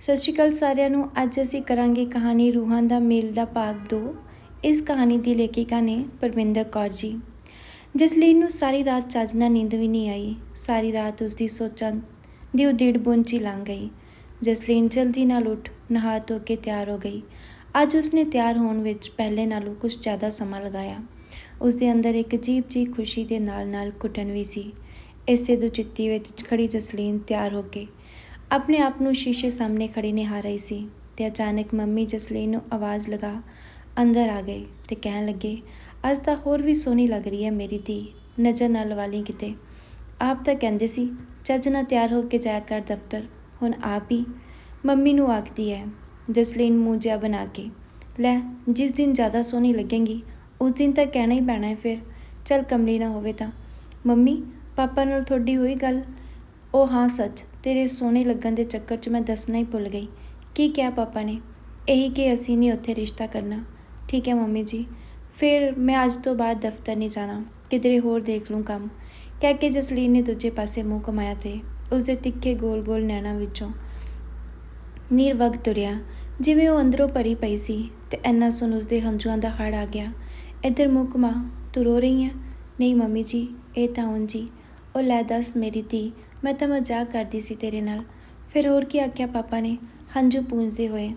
ਸਤਿ ਸ਼੍ਰੀ ਅਕਾਲ ਸਾਰਿਆਂ ਨੂੰ। ਅੱਜ ਅਸੀਂ ਕਰਾਂਗੇ ਕਹਾਣੀ ਰੂਹਾਂ ਦਾ ਮੇਲ ਦਾ ਭਾਗ 2 ਇਸ ਕਹਾਣੀ ਦੀ ਲੇਖਿਕਾ ਨੇ ਪਰਮਿੰਦਰ ਕੌਰ ਜੀ। ਜਸਲੀਨ ਨੂੰ ਸਾਰੀ ਰਾਤ ਚੱਜ ਨਾਲ ਨੀਂਦ ਵੀ ਨਹੀਂ ਆਈ। ਸਾਰੀ ਰਾਤ ਉਸ ਦੀ ਸੋਚਾਂ ਦੀ ਉਡੀੜ ਬੁੰਚੀ ਲੰਘ ਗਈ। ਜਸਲੀਨ ਜਲਦੀ ਨਾਲ ਉੱਠ, ਨਹਾ ਧੋ ਕੇ ਤਿਆਰ ਹੋ ਗਈ। ਅੱਜ ਉਸਨੇ ਤਿਆਰ ਹੋਣ ਵਿੱਚ ਪਹਿਲੇ ਨਾਲੋਂ ਕੁਝ ਜ਼ਿਆਦਾ ਸਮਾਂ ਲਗਾਇਆ। ਉਸ ਦੇ ਅੰਦਰ ਇੱਕ ਅਜੀਬ ਜਿਹੀ ਖੁਸ਼ੀ ਦੇ ਨਾਲ-ਨਾਲ ਘੁਟਨ ਵੀ ਸੀ। ਇਸੇ ਦੁਚਿੱਤੀ ਵਿੱਚ ਖੜੀ ਜਸਲੀਨ ਤਿਆਰ ਹੋ ਕੇ ਆਪਣੇ ਆਪ ਨੂੰ ਸ਼ੀਸ਼ੇ ਸਾਹਮਣੇ ਖੜੀ ਨਿਹਾ ਰਹੀ ਸੀ ਤੇ ਅਚਾਨਕ ਮੰਮੀ ਜਸਲੀਨ ਨੂੰ ਆਵਾਜ਼ ਲਗਾ, ਅੰਦਰ ਆ ਗਏ ਤੇ ਕਹਿਣ ਲੱਗੇ, ਅੱਜ ਤਾਂ ਹੋਰ ਵੀ ਸੋਹਣੀ ਲੱਗ ਰਹੀ ਹੈ ਮੇਰੀ ਧੀ। ਨਜ਼ਰ ਨਾ ਲਵਾ ਲਈ ਕਿਤੇ, ਆਪ ਤਾਂ ਕਹਿੰਦੇ ਸੀ, ਚੱਜ ਨਾਲ ਤਿਆਰ ਹੋ ਕੇ ਜਾਇਆ ਕਰ ਦਫ਼ਤਰ, ਹੁਣ ਆਪ ਹੀ ਮੰਮੀ ਨੂੰ ਆਖਦੀ ਹੈ, ਜਸਲੀਨ ਮੂੰਹ ਜਿਹਾ ਬਣਾ ਕੇ, ਲੈ, ਜਿਸ ਦਿਨ ਜ਼ਿਆਦਾ ਸੋਹਣੀ ਲੱਗੇਗੀ, ਉਸ ਦਿਨ ਤਾਂ ਕਹਿਣਾ ਹੀ ਪੈਣਾ ਹੈ ਫਿਰ, ਚੱਲ ਕਮਲੀ ਨਾ ਹੋਵੇ ਤਾਂ। ਮੰਮੀ, ਪਾਪਾ ਨਾਲ ਤੁਹਾਡੀ ਹੋਈ ਗੱਲ? ਉਹ ਹਾਂ, ਸੱਚ ਤੇਰੇ ਸੋਹਣੇ ਲੱਗਣ ਦੇ ਚੱਕਰ 'ਚ ਮੈਂ ਦੱਸਣਾ ਹੀ ਭੁੱਲ ਗਈ। ਕੀ ਕਿਹਾ ਪਾਪਾ ਨੇ? ਇਹੀ ਕਿ ਅਸੀਂ ਨਹੀਂ ਉੱਥੇ ਰਿਸ਼ਤਾ ਕਰਨਾ। ਠੀਕ ਹੈ ਮੰਮੀ ਜੀ। ਫਿਰ ਮੈਂ ਅੱਜ ਤੋਂ ਬਾਅਦ ਦਫ਼ਤਰ ਨਹੀਂ ਜਾਣਾ। ਕਿਧਰੇ ਹੋਰ ਦੇਖ ਲੂੰ ਕੰਮ। ਕਹਿ ਕੇ ਜਸਲੀਨ ਨੇ ਦੂਜੇ ਪਾਸੇ ਮੂੰਹ ਕਮਾਇਆ ਤੇ ਉਸਦੇ ਤਿੱਖੇ ਗੋਲ-ਗੋਲ ਨੈਣਾਂ ਵਿੱਚੋਂ ਨਿਰਵਗ ਤੁਰਿਆ। ਜਿਵੇਂ ਉਹ ਅੰਦਰੋਂ ਭਰੀ ਪਈ ਸੀ ਤੇ ਐਨਾ ਸੁਣ ਉਸਦੇ ਹੰਝੂਆਂ ਦਾ ਹੜ ਆ ਗਿਆ। ਇੱਧਰ ਮੂੰਹ ਘੁਮਾ, ਤੂੰ ਰੋ ਰਹੀ ਹੈ ਨਹੀਂ ਮੰਮੀ ਜੀ, ਇਹ ਤਾਂ ਉਂਝ ਜੀ ਉਹ ਲੈ ਦੱਸ ਮੇਰੀ ਧੀ, ਮੈਂ ਤਾਂ ਮਜ਼ਾਕ ਕਰਦੀ ਸੀ ਤੇਰੇ ਨਾਲ। ਫਿਰ ਹੋਰ ਕੀ ਆਖਿਆ ਪਾਪਾ ਨੇ? ਹੰਝੂ ਪੂੰਝਦੇ ਹੋਏ।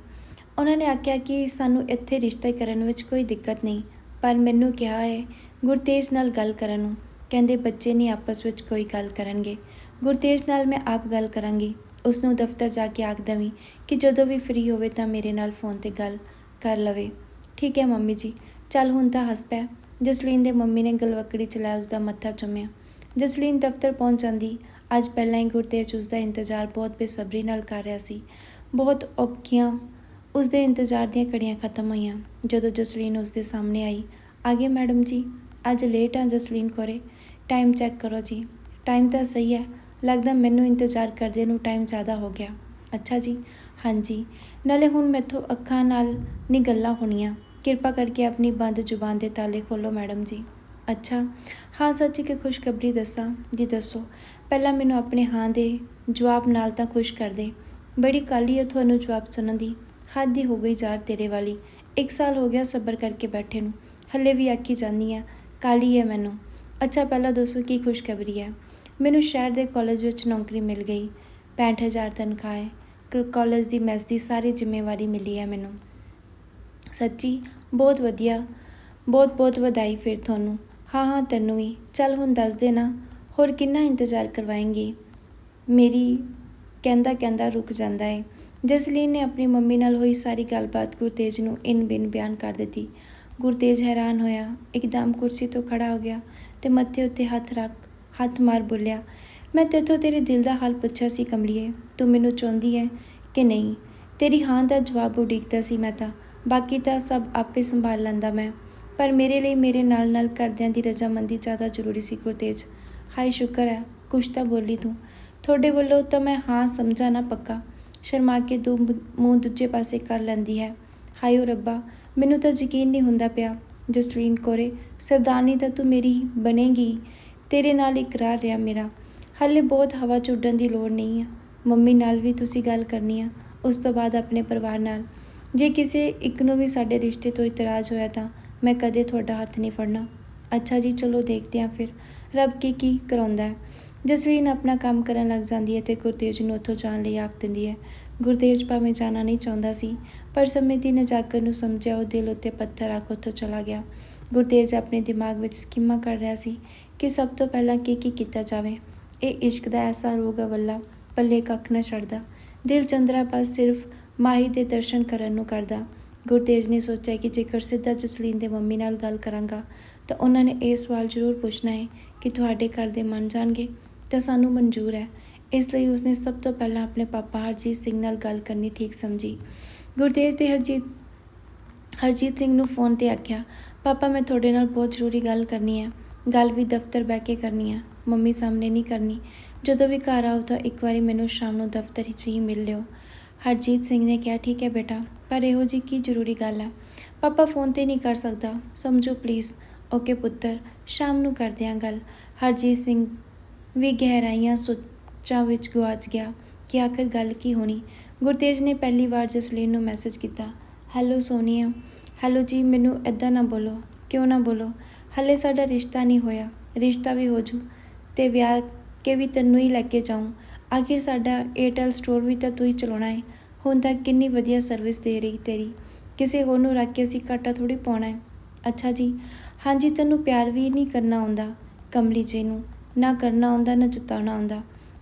ਉਹਨਾਂ ਨੇ ਆਖਿਆ ਕਿ ਸਾਨੂੰ ਇੱਥੇ ਰਿਸ਼ਤੇ ਕਰਨ ਵਿੱਚ ਕੋਈ ਦਿੱਕਤ ਨਹੀਂ, ਪਰ ਮੈਨੂੰ ਕਿਹਾ ਹੈ, ਗੁਰਤੇਜ ਨਾਲ ਗੱਲ ਕਰਨ ਨੂੰ। ਕਹਿੰਦੇ ਬੱਚੇ ਨਹੀਂ ਆਪਸ ਵਿੱਚ ਕੋਈ ਗੱਲ ਕਰਨਗੇ। ਗੁਰਤੇਜ ਨਾਲ ਮੈਂ ਆਪ ਗੱਲ ਕਰਾਂਗੀ। ਉਸ ਨੂੰ ਦਫ਼ਤਰ ਜਾ ਕੇ ਆਖ ਦਵੀਂ ਕਿ ਜਦੋਂ ਵੀ ਫ੍ਰੀ ਹੋਵੇ ਤਾਂ ਮੇਰੇ ਨਾਲ ਫੋਨ ਤੇ ਗੱਲ ਕਰ ਲਵੇ। ਠੀਕ ਹੈ ਮੰਮੀ ਜੀ, ਚੱਲ ਹੁਣ ਤਾਂ ਹੱਸ ਪੈ। ਜਸਲੀਨ ਦੇ ਮੰਮੀ ਨੇ ਗਲਵਕੜੀ ਚਲਾਇਆ ਉਸ ਦਾ ਮੱਥਾ ਚੁੰਮਿਆ। ਜਸਲੀਨ ਦਫ਼ਤਰ ਪਹੁੰਚ ਜਾਂਦੀ। ਅੱਜ ਪਹਿਲਾਂ ਹੀ ਗੁਰਤੇਜ ਉਸ ਦਾ ਇੰਤਜ਼ਾਰ ਬਹੁਤ ਬੇਸਬਰੀ ਨਾਲ ਕਰ ਰਿਹਾ ਸੀ। ਬਹੁਤ ਔਖੀਆਂ ਉਸ ਦੇ ਇੰਤਜ਼ਾਰ ਦੀਆਂ ਘੜੀਆਂ ਖਤਮ ਹੋਈਆਂ। ਜਦੋਂ ਜਸਲੀਨ ਉਸ ਦੇ ਸਾਹਮਣੇ ਆਈ, ਆਗੇ ਮੈਡਮ ਜੀ, ਅੱਜ ਲੇਟ ਆ ਜਸਲੀਨ ਕੋਰੇ ਟਾਈਮ ਚੈੱਕ ਕਰੋ ਜੀ। ਟਾਈਮ ਤਾਂ ਸਹੀ ਹੈ, ਲੱਗਦਾ ਮੈਨੂੰ ਇੰਤਜ਼ਾਰ ਕਰਦੇ ਨੂੰ ਟਾਈਮ ਜ਼ਿਆਦਾ ਹੋ ਗਿਆ। ਅੱਛਾ ਜੀ, ਹਾਂਜੀ। ਨਾਲੇ ਹੁਣ ਮੈਥੋਂ ਅੱਖਾਂ ਨਾਲ ਨਹੀਂ ਗੱਲਾਂ ਹੋਣੀਆਂ। ਕਿਰਪਾ ਕਰਕੇ ਆਪਣੀ ਬੰਦ ਜ਼ੁਬਾਨ ਦੇ ਤਾਲੇ ਖੋਲੋ ਮੈਡਮ ਜੀ। ਅੱਛਾ, ਹਾਂ ਸੱਚ ਇੱਕ ਖੁਸ਼ਖਬਰੀ ਦੱਸਾਂ, ਜੀ ਦੱਸੋ। ਪਹਿਲਾਂ ਮੈਨੂੰ ਆਪਣੇ ਹਾਂ ਦੇ ਜਵਾਬ ਨਾਲ ਤਾਂ ਖੁਸ਼ ਕਰ ਦੇ। ਬੜੀ ਕਾਲੀ ਹੈ ਤੁਹਾਨੂੰ ਜਵਾਬ ਸੁਣਨ ਦੀ। ਹੱਦ ਹੀ ਹੋ ਗਈ ਯਾਰ ਤੇਰੇ ਵਾਲੀ। ਇੱਕ ਸਾਲ ਹੋ ਗਿਆ ਸਬਰ ਕਰਕੇ ਬੈਠੇ ਨੂੰ। ਹੱਲੇ ਵੀ ਆਖੀ ਜਾਂਦੀ ਆ ਕਾਲੀ ਹੈ ਮੈਨੂੰ। ਅੱਛਾ, ਪਹਿਲਾਂ ਦੱਸੋ ਕੀ ਖੁਸ਼ਖਬਰੀ ਹੈ ਮੈਨੂੰ ਸ਼ਹਿਰ ਦੇ ਕਾਲਜ ਵਿੱਚ ਨੌਕਰੀ ਮਿਲ ਗਈ। 65000 ਤਨਖਾਹ ਹੈ। ਕਾਲਜ ਦੀ ਮੈਸ ਦੀ ਸਾਰੀ ਜ਼ਿੰਮੇਵਾਰੀ ਮਿਲੀ ਹੈ ਮੈਨੂੰ। ਸੱਚੀ, ਬਹੁਤ ਵਧੀਆ। ਬਹੁਤ ਬਹੁਤ ਵਧਾਈ ਫਿਰ ਤੁਹਾਨੂੰ। ਹਾਂ ਹਾਂ, ਤੈਨੂੰ ਵੀ। ਚੱਲ ਹੁਣ ਦੱਸ ਦੇ ਨਾ, ਹੋਰ ਕਿੰਨਾ ਇੰਤਜ਼ਾਰ ਕਰਵਾਏਂਗੀ? ਮੇਰੀ ਕਹਿੰਦਾ ਕਹਿੰਦਾ ਰੁਕ ਜਾਂਦਾ ਹੈ ਜਸਲੀਨ ਨੇ ਆਪਣੀ ਮੰਮੀ ਨਾਲ ਹੋਈ ਸਾਰੀ ਗੱਲਬਾਤ ਗੁਰਤੇਜ ਨੂੰ ਇਨ ਬਿਨ ਬਿਆਨ ਕਰ ਦਿੱਤੀ। ਗੁਰਤੇਜ ਹੈਰਾਨ ਹੋਇਆ, ਇੱਕਦਮ ਕੁਰਸੀ ਤੋਂ ਖੜਾ ਹੋ ਗਿਆ ਤੇ ਮੱਥੇ ਉੱਤੇ ਹੱਥ ਰੱਖ, ਹੱਥ ਮਾਰ ਬੋਲਿਆ, ਮੈਂ ਤੇਥੋਂ ਤੇਰੇ ਦਿਲ ਦਾ ਹਾਲ ਪੁੱਛਿਆ ਸੀ ਕਮਲੀਏ, ਤੂੰ ਮੈਨੂੰ ਚਾਹੁੰਦੀ ਹੈ ਕਿ ਨਹੀਂ? ਤੇਰੀ ਹਾਂ ਦਾ ਜਵਾਬ ਉਡੀਕਦਾ ਸੀ ਮੈਂ ਤਾਂ, ਬਾਕੀ ਤਾਂ ਸਭ ਆਪੇ ਸੰਭਾਲ ਲੈਂਦਾ ਮੈਂ। ਪਰ ਮੇਰੇ ਲਈ ਮੇਰੇ ਨਾਲ ਨਾਲ ਕਰਦਿਆਂ ਦੀ ਰਜਾਮੰਦੀ ਜ਼ਿਆਦਾ ਜ਼ਰੂਰੀ ਸੀ ਗੁਰਤੇਜ। ਹਾਏ, ਸ਼ੁਕਰ ਹੈ, ਕੁਛ ਤਾਂ ਬੋਲੀ ਤੂੰ। ਤੁਹਾਡੇ ਵੱਲੋਂ ਤਾਂ ਮੈਂ ਹਾਂ ਸਮਝਾ ਨਾ ਪੱਕਾ। ਸ਼ਰਮਾ ਕੇ ਦੋ ਮੂੰਹ ਦੂਜੇ ਪਾਸੇ ਕਰ ਲੈਂਦੀ ਹੈ। ਹਾਏ ਓ ਰੱਬਾ, ਮੈਨੂੰ ਤਾਂ ਯਕੀਨ ਨਹੀਂ ਹੁੰਦਾ ਪਿਆ। ਜਸਲੀਨ ਕੋਰੇ ਸਰਦਾਨੀ ਤਾਂ ਤੂੰ ਮੇਰੀ ਬਣੇਗੀ। ਤੇਰੇ ਨਾਲ ਇਕਰਾਰ ਰਿਹਾ ਮੇਰਾ। ਹਾਲੇ ਬਹੁਤ ਹਵਾ ਚ ਉੱਡਣ ਦੀ ਲੋੜ ਨਹੀਂ ਹੈ ਮੰਮੀ ਨਾਲ ਵੀ ਤੁਸੀਂ ਗੱਲ ਕਰਨੀ ਆ, ਉਸ ਤੋਂ ਬਾਅਦ ਆਪਣੇ ਪਰਿਵਾਰ ਨਾਲ। ਜੇ ਕਿਸੇ ਇੱਕ ਨੂੰ ਵੀ ਸਾਡੇ ਰਿਸ਼ਤੇ ਤੋਂ ਇਤਰਾਜ਼ ਹੋਇਆ ਤਾਂ ਮੈਂ ਕਦੇ ਤੁਹਾਡਾ ਹੱਥ ਨਹੀਂ ਫੜਨਾ। ਅੱਛਾ ਜੀ, ਚਲੋ ਦੇਖਦੇ ਹਾਂ ਫਿਰ। ਰੱਬ ਕੀ ਕੀ ਕਰਾਉਂਦਾ ਹੈ? ਜਸਲੀਨ ਆਪਣਾ ਕੰਮ ਕਰਨ ਲੱਗ ਜਾਂਦੀ ਹੈ ਤੇ ਗੁਰਤੇਜ ਨੂੰ ਉੱਥੋਂ ਜਾਣ ਲਈ ਆਖ ਦਿੰਦੀ ਹੈ। ਗੁਰਤੇਜ ਭਾਵੇਂ ਜਾਣਾ ਨਹੀਂ ਚਾਹੁੰਦਾ ਸੀ, ਪਰ ਸਮੇਂ ਦੀ ਜਾਕਰ ਨੂੰ ਸਮਝਿਆ ਉਹ ਦਿਲ ਉੱਤੇ ਪੱਥਰ ਰੱਖ ਉੱਥੋਂ ਚਲਾ ਗਿਆ। ਗੁਰਤੇਜ ਆਪਣੇ ਦਿਮਾਗ ਵਿੱਚ ਸਕੀਮਾਂ ਕਰ ਰਿਹਾ ਸੀ ਕਿ ਸਭ ਤੋਂ ਪਹਿਲਾਂ ਕੀ ਕੀ ਕੀਤਾ ਜਾਵੇ। ਇਹ ਇਸ਼ਕ ਦਾ ਐਸਾ ਰੋਗ ਹੈ ਵੱਲਾ, ਪੱਲੇ ਕੱਖ ਨਾ ਛੱਡਦਾ। ਦਿਲ ਚੰਦਰਾ ਪਾਸ ਸਿਰਫ ਮਾਹੀ ਦੇ ਦਰਸ਼ਨ ਕਰਨ ਨੂੰ ਕਰਦਾ। ਗੁਰਤੇਜ ਨੇ ਸੋਚਿਆ ਕਿ ਜੇਕਰ ਸਿੱਧਾ ਜਸਲੀਨ ਦੇ ਮੰਮੀ ਨਾਲ ਗੱਲ ਕਰਾਂਗਾ, ਤਾਂ ਉਹਨਾਂ ਨੇ ਇਹ ਸਵਾਲ ਜ਼ਰੂਰ ਪੁੱਛਣਾ ਹੈ ਕਿ ਤੁਹਾਡੇ ਘਰ ਦੇ ਮੰਨ ਜਾਣਗੇ, ਤਾਂ ਸਾਨੂੰ ਮਨਜ਼ੂਰ ਹੈ। ਇਸ ਲਈ ਉਸਨੇ ਸਭ ਤੋਂ ਪਹਿਲਾਂ ਆਪਣੇ ਪਾਪਾ ਹਰਜੀਤ ਸਿੰਘ ਨਾਲ ਗੱਲ ਕਰਨੀ ਠੀਕ ਸਮਝੀ। ਗੁਰਤੇਜ ਤੇ ਹਰਜੀਤ ਹਰਜੀਤ ਸਿੰਘ ਨੂੰ ਫੋਨ ਤੇ ਆਖਿਆ, ਪਾਪਾ, ਮੈਂ ਤੁਹਾਡੇ ਨਾਲ ਬਹੁਤ ਜ਼ਰੂਰੀ ਗੱਲ ਕਰਨੀ ਹੈ। ਗੱਲ ਵੀ ਦਫ਼ਤਰ ਬਹਿ ਕੇ ਕਰਨੀ ਹੈ। ਮੰਮੀ ਸਾਹਮਣੇ ਨਹੀਂ ਕਰਨੀ। ਜਦੋਂ ਵੀ ਘਰ ਆਓ ਤਾਂ ਇੱਕ ਵਾਰੀ ਮੈਨੂੰ ਸ਼ਾਮ ਨੂੰ ਦਫ਼ਤਰ ਵਿੱਚ ਹੀ ਮਿਲ ਲਿਓ। ਹਰਜੀਤ ਸਿੰਘ ਨੇ ਕਿਹਾ, ਠੀਕ ਹੈ ਬੇਟਾ, ਪਰ ਇਹੋ ਜੀ ਕੀ ਜ਼ਰੂਰੀ ਗੱਲ ਆ? ਪਾਪਾ ਫੋਨ ਤੇ ਨਹੀਂ ਕਰ ਸਕਦਾ। ਸਮਝੋ ਪਲੀਜ਼ ਓਕੇ ਪੁੱਤਰ, ਸ਼ਾਮ ਨੂੰ ਕਰਦੇ ਹਾਂ ਗੱਲ। ਹਰਜੀਤ ਸਿੰਘ ਵੀ ਗਹਿਰਾਈਆਂ ਸੋਚਾਂ ਵਿੱਚ ਗੁਆਚ ਗਿਆ ਕਿ ਆਖਰ ਗੱਲ ਕੀ ਹੋਣੀ। ਗੁਰਤੇਜ ਨੇ ਪਹਿਲੀ ਵਾਰ ਜਸਲੀਨ ਨੂੰ ਮੈਸੇਜ ਕੀਤਾ, ਹੈਲੋ ਸੋਨੀਆ, ਹੈਲੋ ਜੀ, ਮੈਨੂੰ ਐਦਾਂ ਨਾ ਬੋਲੋ, ਕਿਉਂ ਨਾ ਬੋਲੋ? ਹਲੇ ਸਾਡਾ ਰਿਸ਼ਤਾ ਨਹੀਂ ਹੋਇਆ, ਰਿਸ਼ਤਾ ਵੀ ਹੋ ਜੂ ਤੇ ਵਿਆਹ ਕੇ ਵੀ ਤੈਨੂੰ ਹੀ ਲੈ ਕੇ ਜਾਊਂ। ਆਖਿਰ ਸਾਡਾ ਏਅਰਟੈਲ ਸਟੋਰ ਵੀ ਤਾਂ ਤੂੰ ਹੀ ਚਲਾਉਣਾ ਹੈ ਹੁਣ ਤੱਕ ਕਿੰਨੀ ਵਧੀਆ ਸਰਵਿਸ ਦੇ ਰਹੀ ਤੇਰੀ। ਕਿਸੇ ਹੋਰ ਨੂੰ ਰੱਖ ਕੇ ਅਸੀਂ ਘਾਟਾ ਥੋੜੀ ਪਾਉਣਾ ਹੈ ਅੱਛਾ ਜੀ, ਹਾਂਜੀ ਤੈਨੂੰ ਪਿਆਰ ਵੀ ਨਹੀਂ ਕਰਨਾ ਆਉਂਦਾ, ਕਮਲੀ ਜੀ ਨੂੰ। ਨਾ ਕਰਨਾ ਆਉਂਦਾ, ਨਾ ਜਤਾਉਣਾ ਆਉਂਦਾ।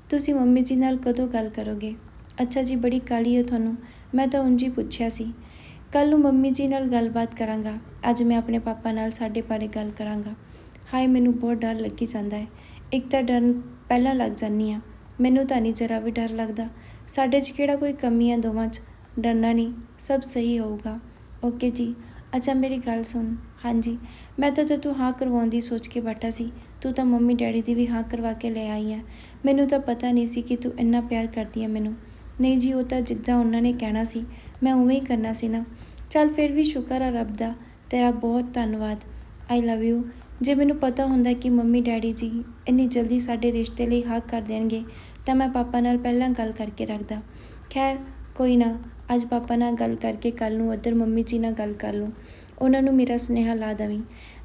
ਤੁਸੀਂ ਮੰਮੀ ਜੀ ਨਾਲ ਕਦੋਂ ਗੱਲ ਕਰੋਗੇ? ਅੱਛਾ ਜੀ, ਬੜੀ ਕਾਲੀ ਹੈ ਤੁਹਾਨੂੰ। ਮੈਂ ਤਾਂ ਉਂਝ ਹੀ ਪੁੱਛਿਆ ਸੀ। ਕੱਲ ਨੂੰ ਮੰਮੀ ਜੀ ਨਾਲ ਗੱਲਬਾਤ ਕਰਾਂਗਾ। ਅੱਜ ਮੈਂ ਆਪਣੇ ਪਾਪਾ ਨਾਲ ਸਾਡੇ ਬਾਰੇ ਗੱਲ ਕਰਾਂਗਾ। ਹਾਏ, ਮੈਨੂੰ ਬਹੁਤ ਡਰ ਲੱਗੀ ਜਾਂਦਾ ਹੈ ਇੱਕ ਤਾਂ ਡਰ ਪਹਿਲਾਂ ਲੱਗ ਜਾਂਦੀ ਆ। ਮੈਨੂੰ ਤਾਂ ਨਹੀਂ ਜਰਾ ਵੀ ਡਰ ਲੱਗਦਾ। ਸਾਡੇ 'ਚ ਕਿਹੜਾ ਕੋਈ ਕਮੀ ਹੈ ਦੋਵਾਂ 'ਚ? ਡਰਨਾ ਨਹੀਂ, ਸਭ ਸਹੀ ਹੋਊਗਾ। ਓਕੇ ਜੀ। ਅੱਛਾ, ਮੇਰੀ ਗੱਲ ਸੁਣ। ਹਾਂਜੀ, ਮੈਂ ਤਾਂ ਤੂੰ ਹਾਂ ਕਰਵਾਉਣ ਦੀ ਸੋਚ ਕੇ ਬੈਠਾ ਸੀ। ਤੂੰ ਤਾਂ ਮੰਮੀ ਡੈਡੀ ਦੀ ਵੀ ਹਾਂ ਕਰਵਾ ਕੇ ਲੈ ਆਈ ਹੈ ਮੈਨੂੰ ਤਾਂ ਪਤਾ ਨਹੀਂ ਸੀ ਕਿ ਤੂੰ ਇੰਨਾ ਪਿਆਰ ਕਰਦੀ ਹੈ ਮੈਨੂੰ। ਨਹੀਂ ਜੀ, ਉਹ ਤਾਂ ਜਿੱਦਾਂ ਉਹਨਾਂ ਨੇ ਕਹਿਣਾ ਸੀ, ਮੈਂ ਉਵੇਂ ਹੀ ਕਰਨਾ ਸੀ ਨਾ। ਚੱਲ ਫਿਰ ਵੀ ਸ਼ੁਕਰ ਆ ਰੱਬ ਦਾ। ਤੇਰਾ ਬਹੁਤ ਧੰਨਵਾਦ। ਆਈ ਲਵ ਯੂ ਜੇ ਮੈਨੂੰ ਪਤਾ ਹੁੰਦਾ ਕਿ ਮੰਮੀ ਡੈਡੀ ਜੀ ਇੰਨੀ ਜਲਦੀ ਸਾਡੇ ਰਿਸ਼ਤੇ ਲਈ ਹਾਂ ਕਰ ਦੇਣਗੇ ਤਾਂ ਮੈਂ ਪਾਪਾ ਨਾਲ ਪਹਿਲਾਂ ਗੱਲ ਕਰਕੇ ਰੱਖਦਾ। ਖੈਰ, ਕੋਈ ਨਾ, ਅੱਜ ਪਾਪਾ ਨਾਲ ਗੱਲ ਕਰਕੇ ਕੱਲ ਨੂੰ ਉੱਧਰ ਮੰਮੀ ਜੀ ਨਾਲ ਗੱਲ ਕਰ ਲੂੰ ਉਹਨਾਂ ਨੂੰ ਮੇਰਾ ਸੁਨੇਹਾ ਲਾ ਦਵੀਂ।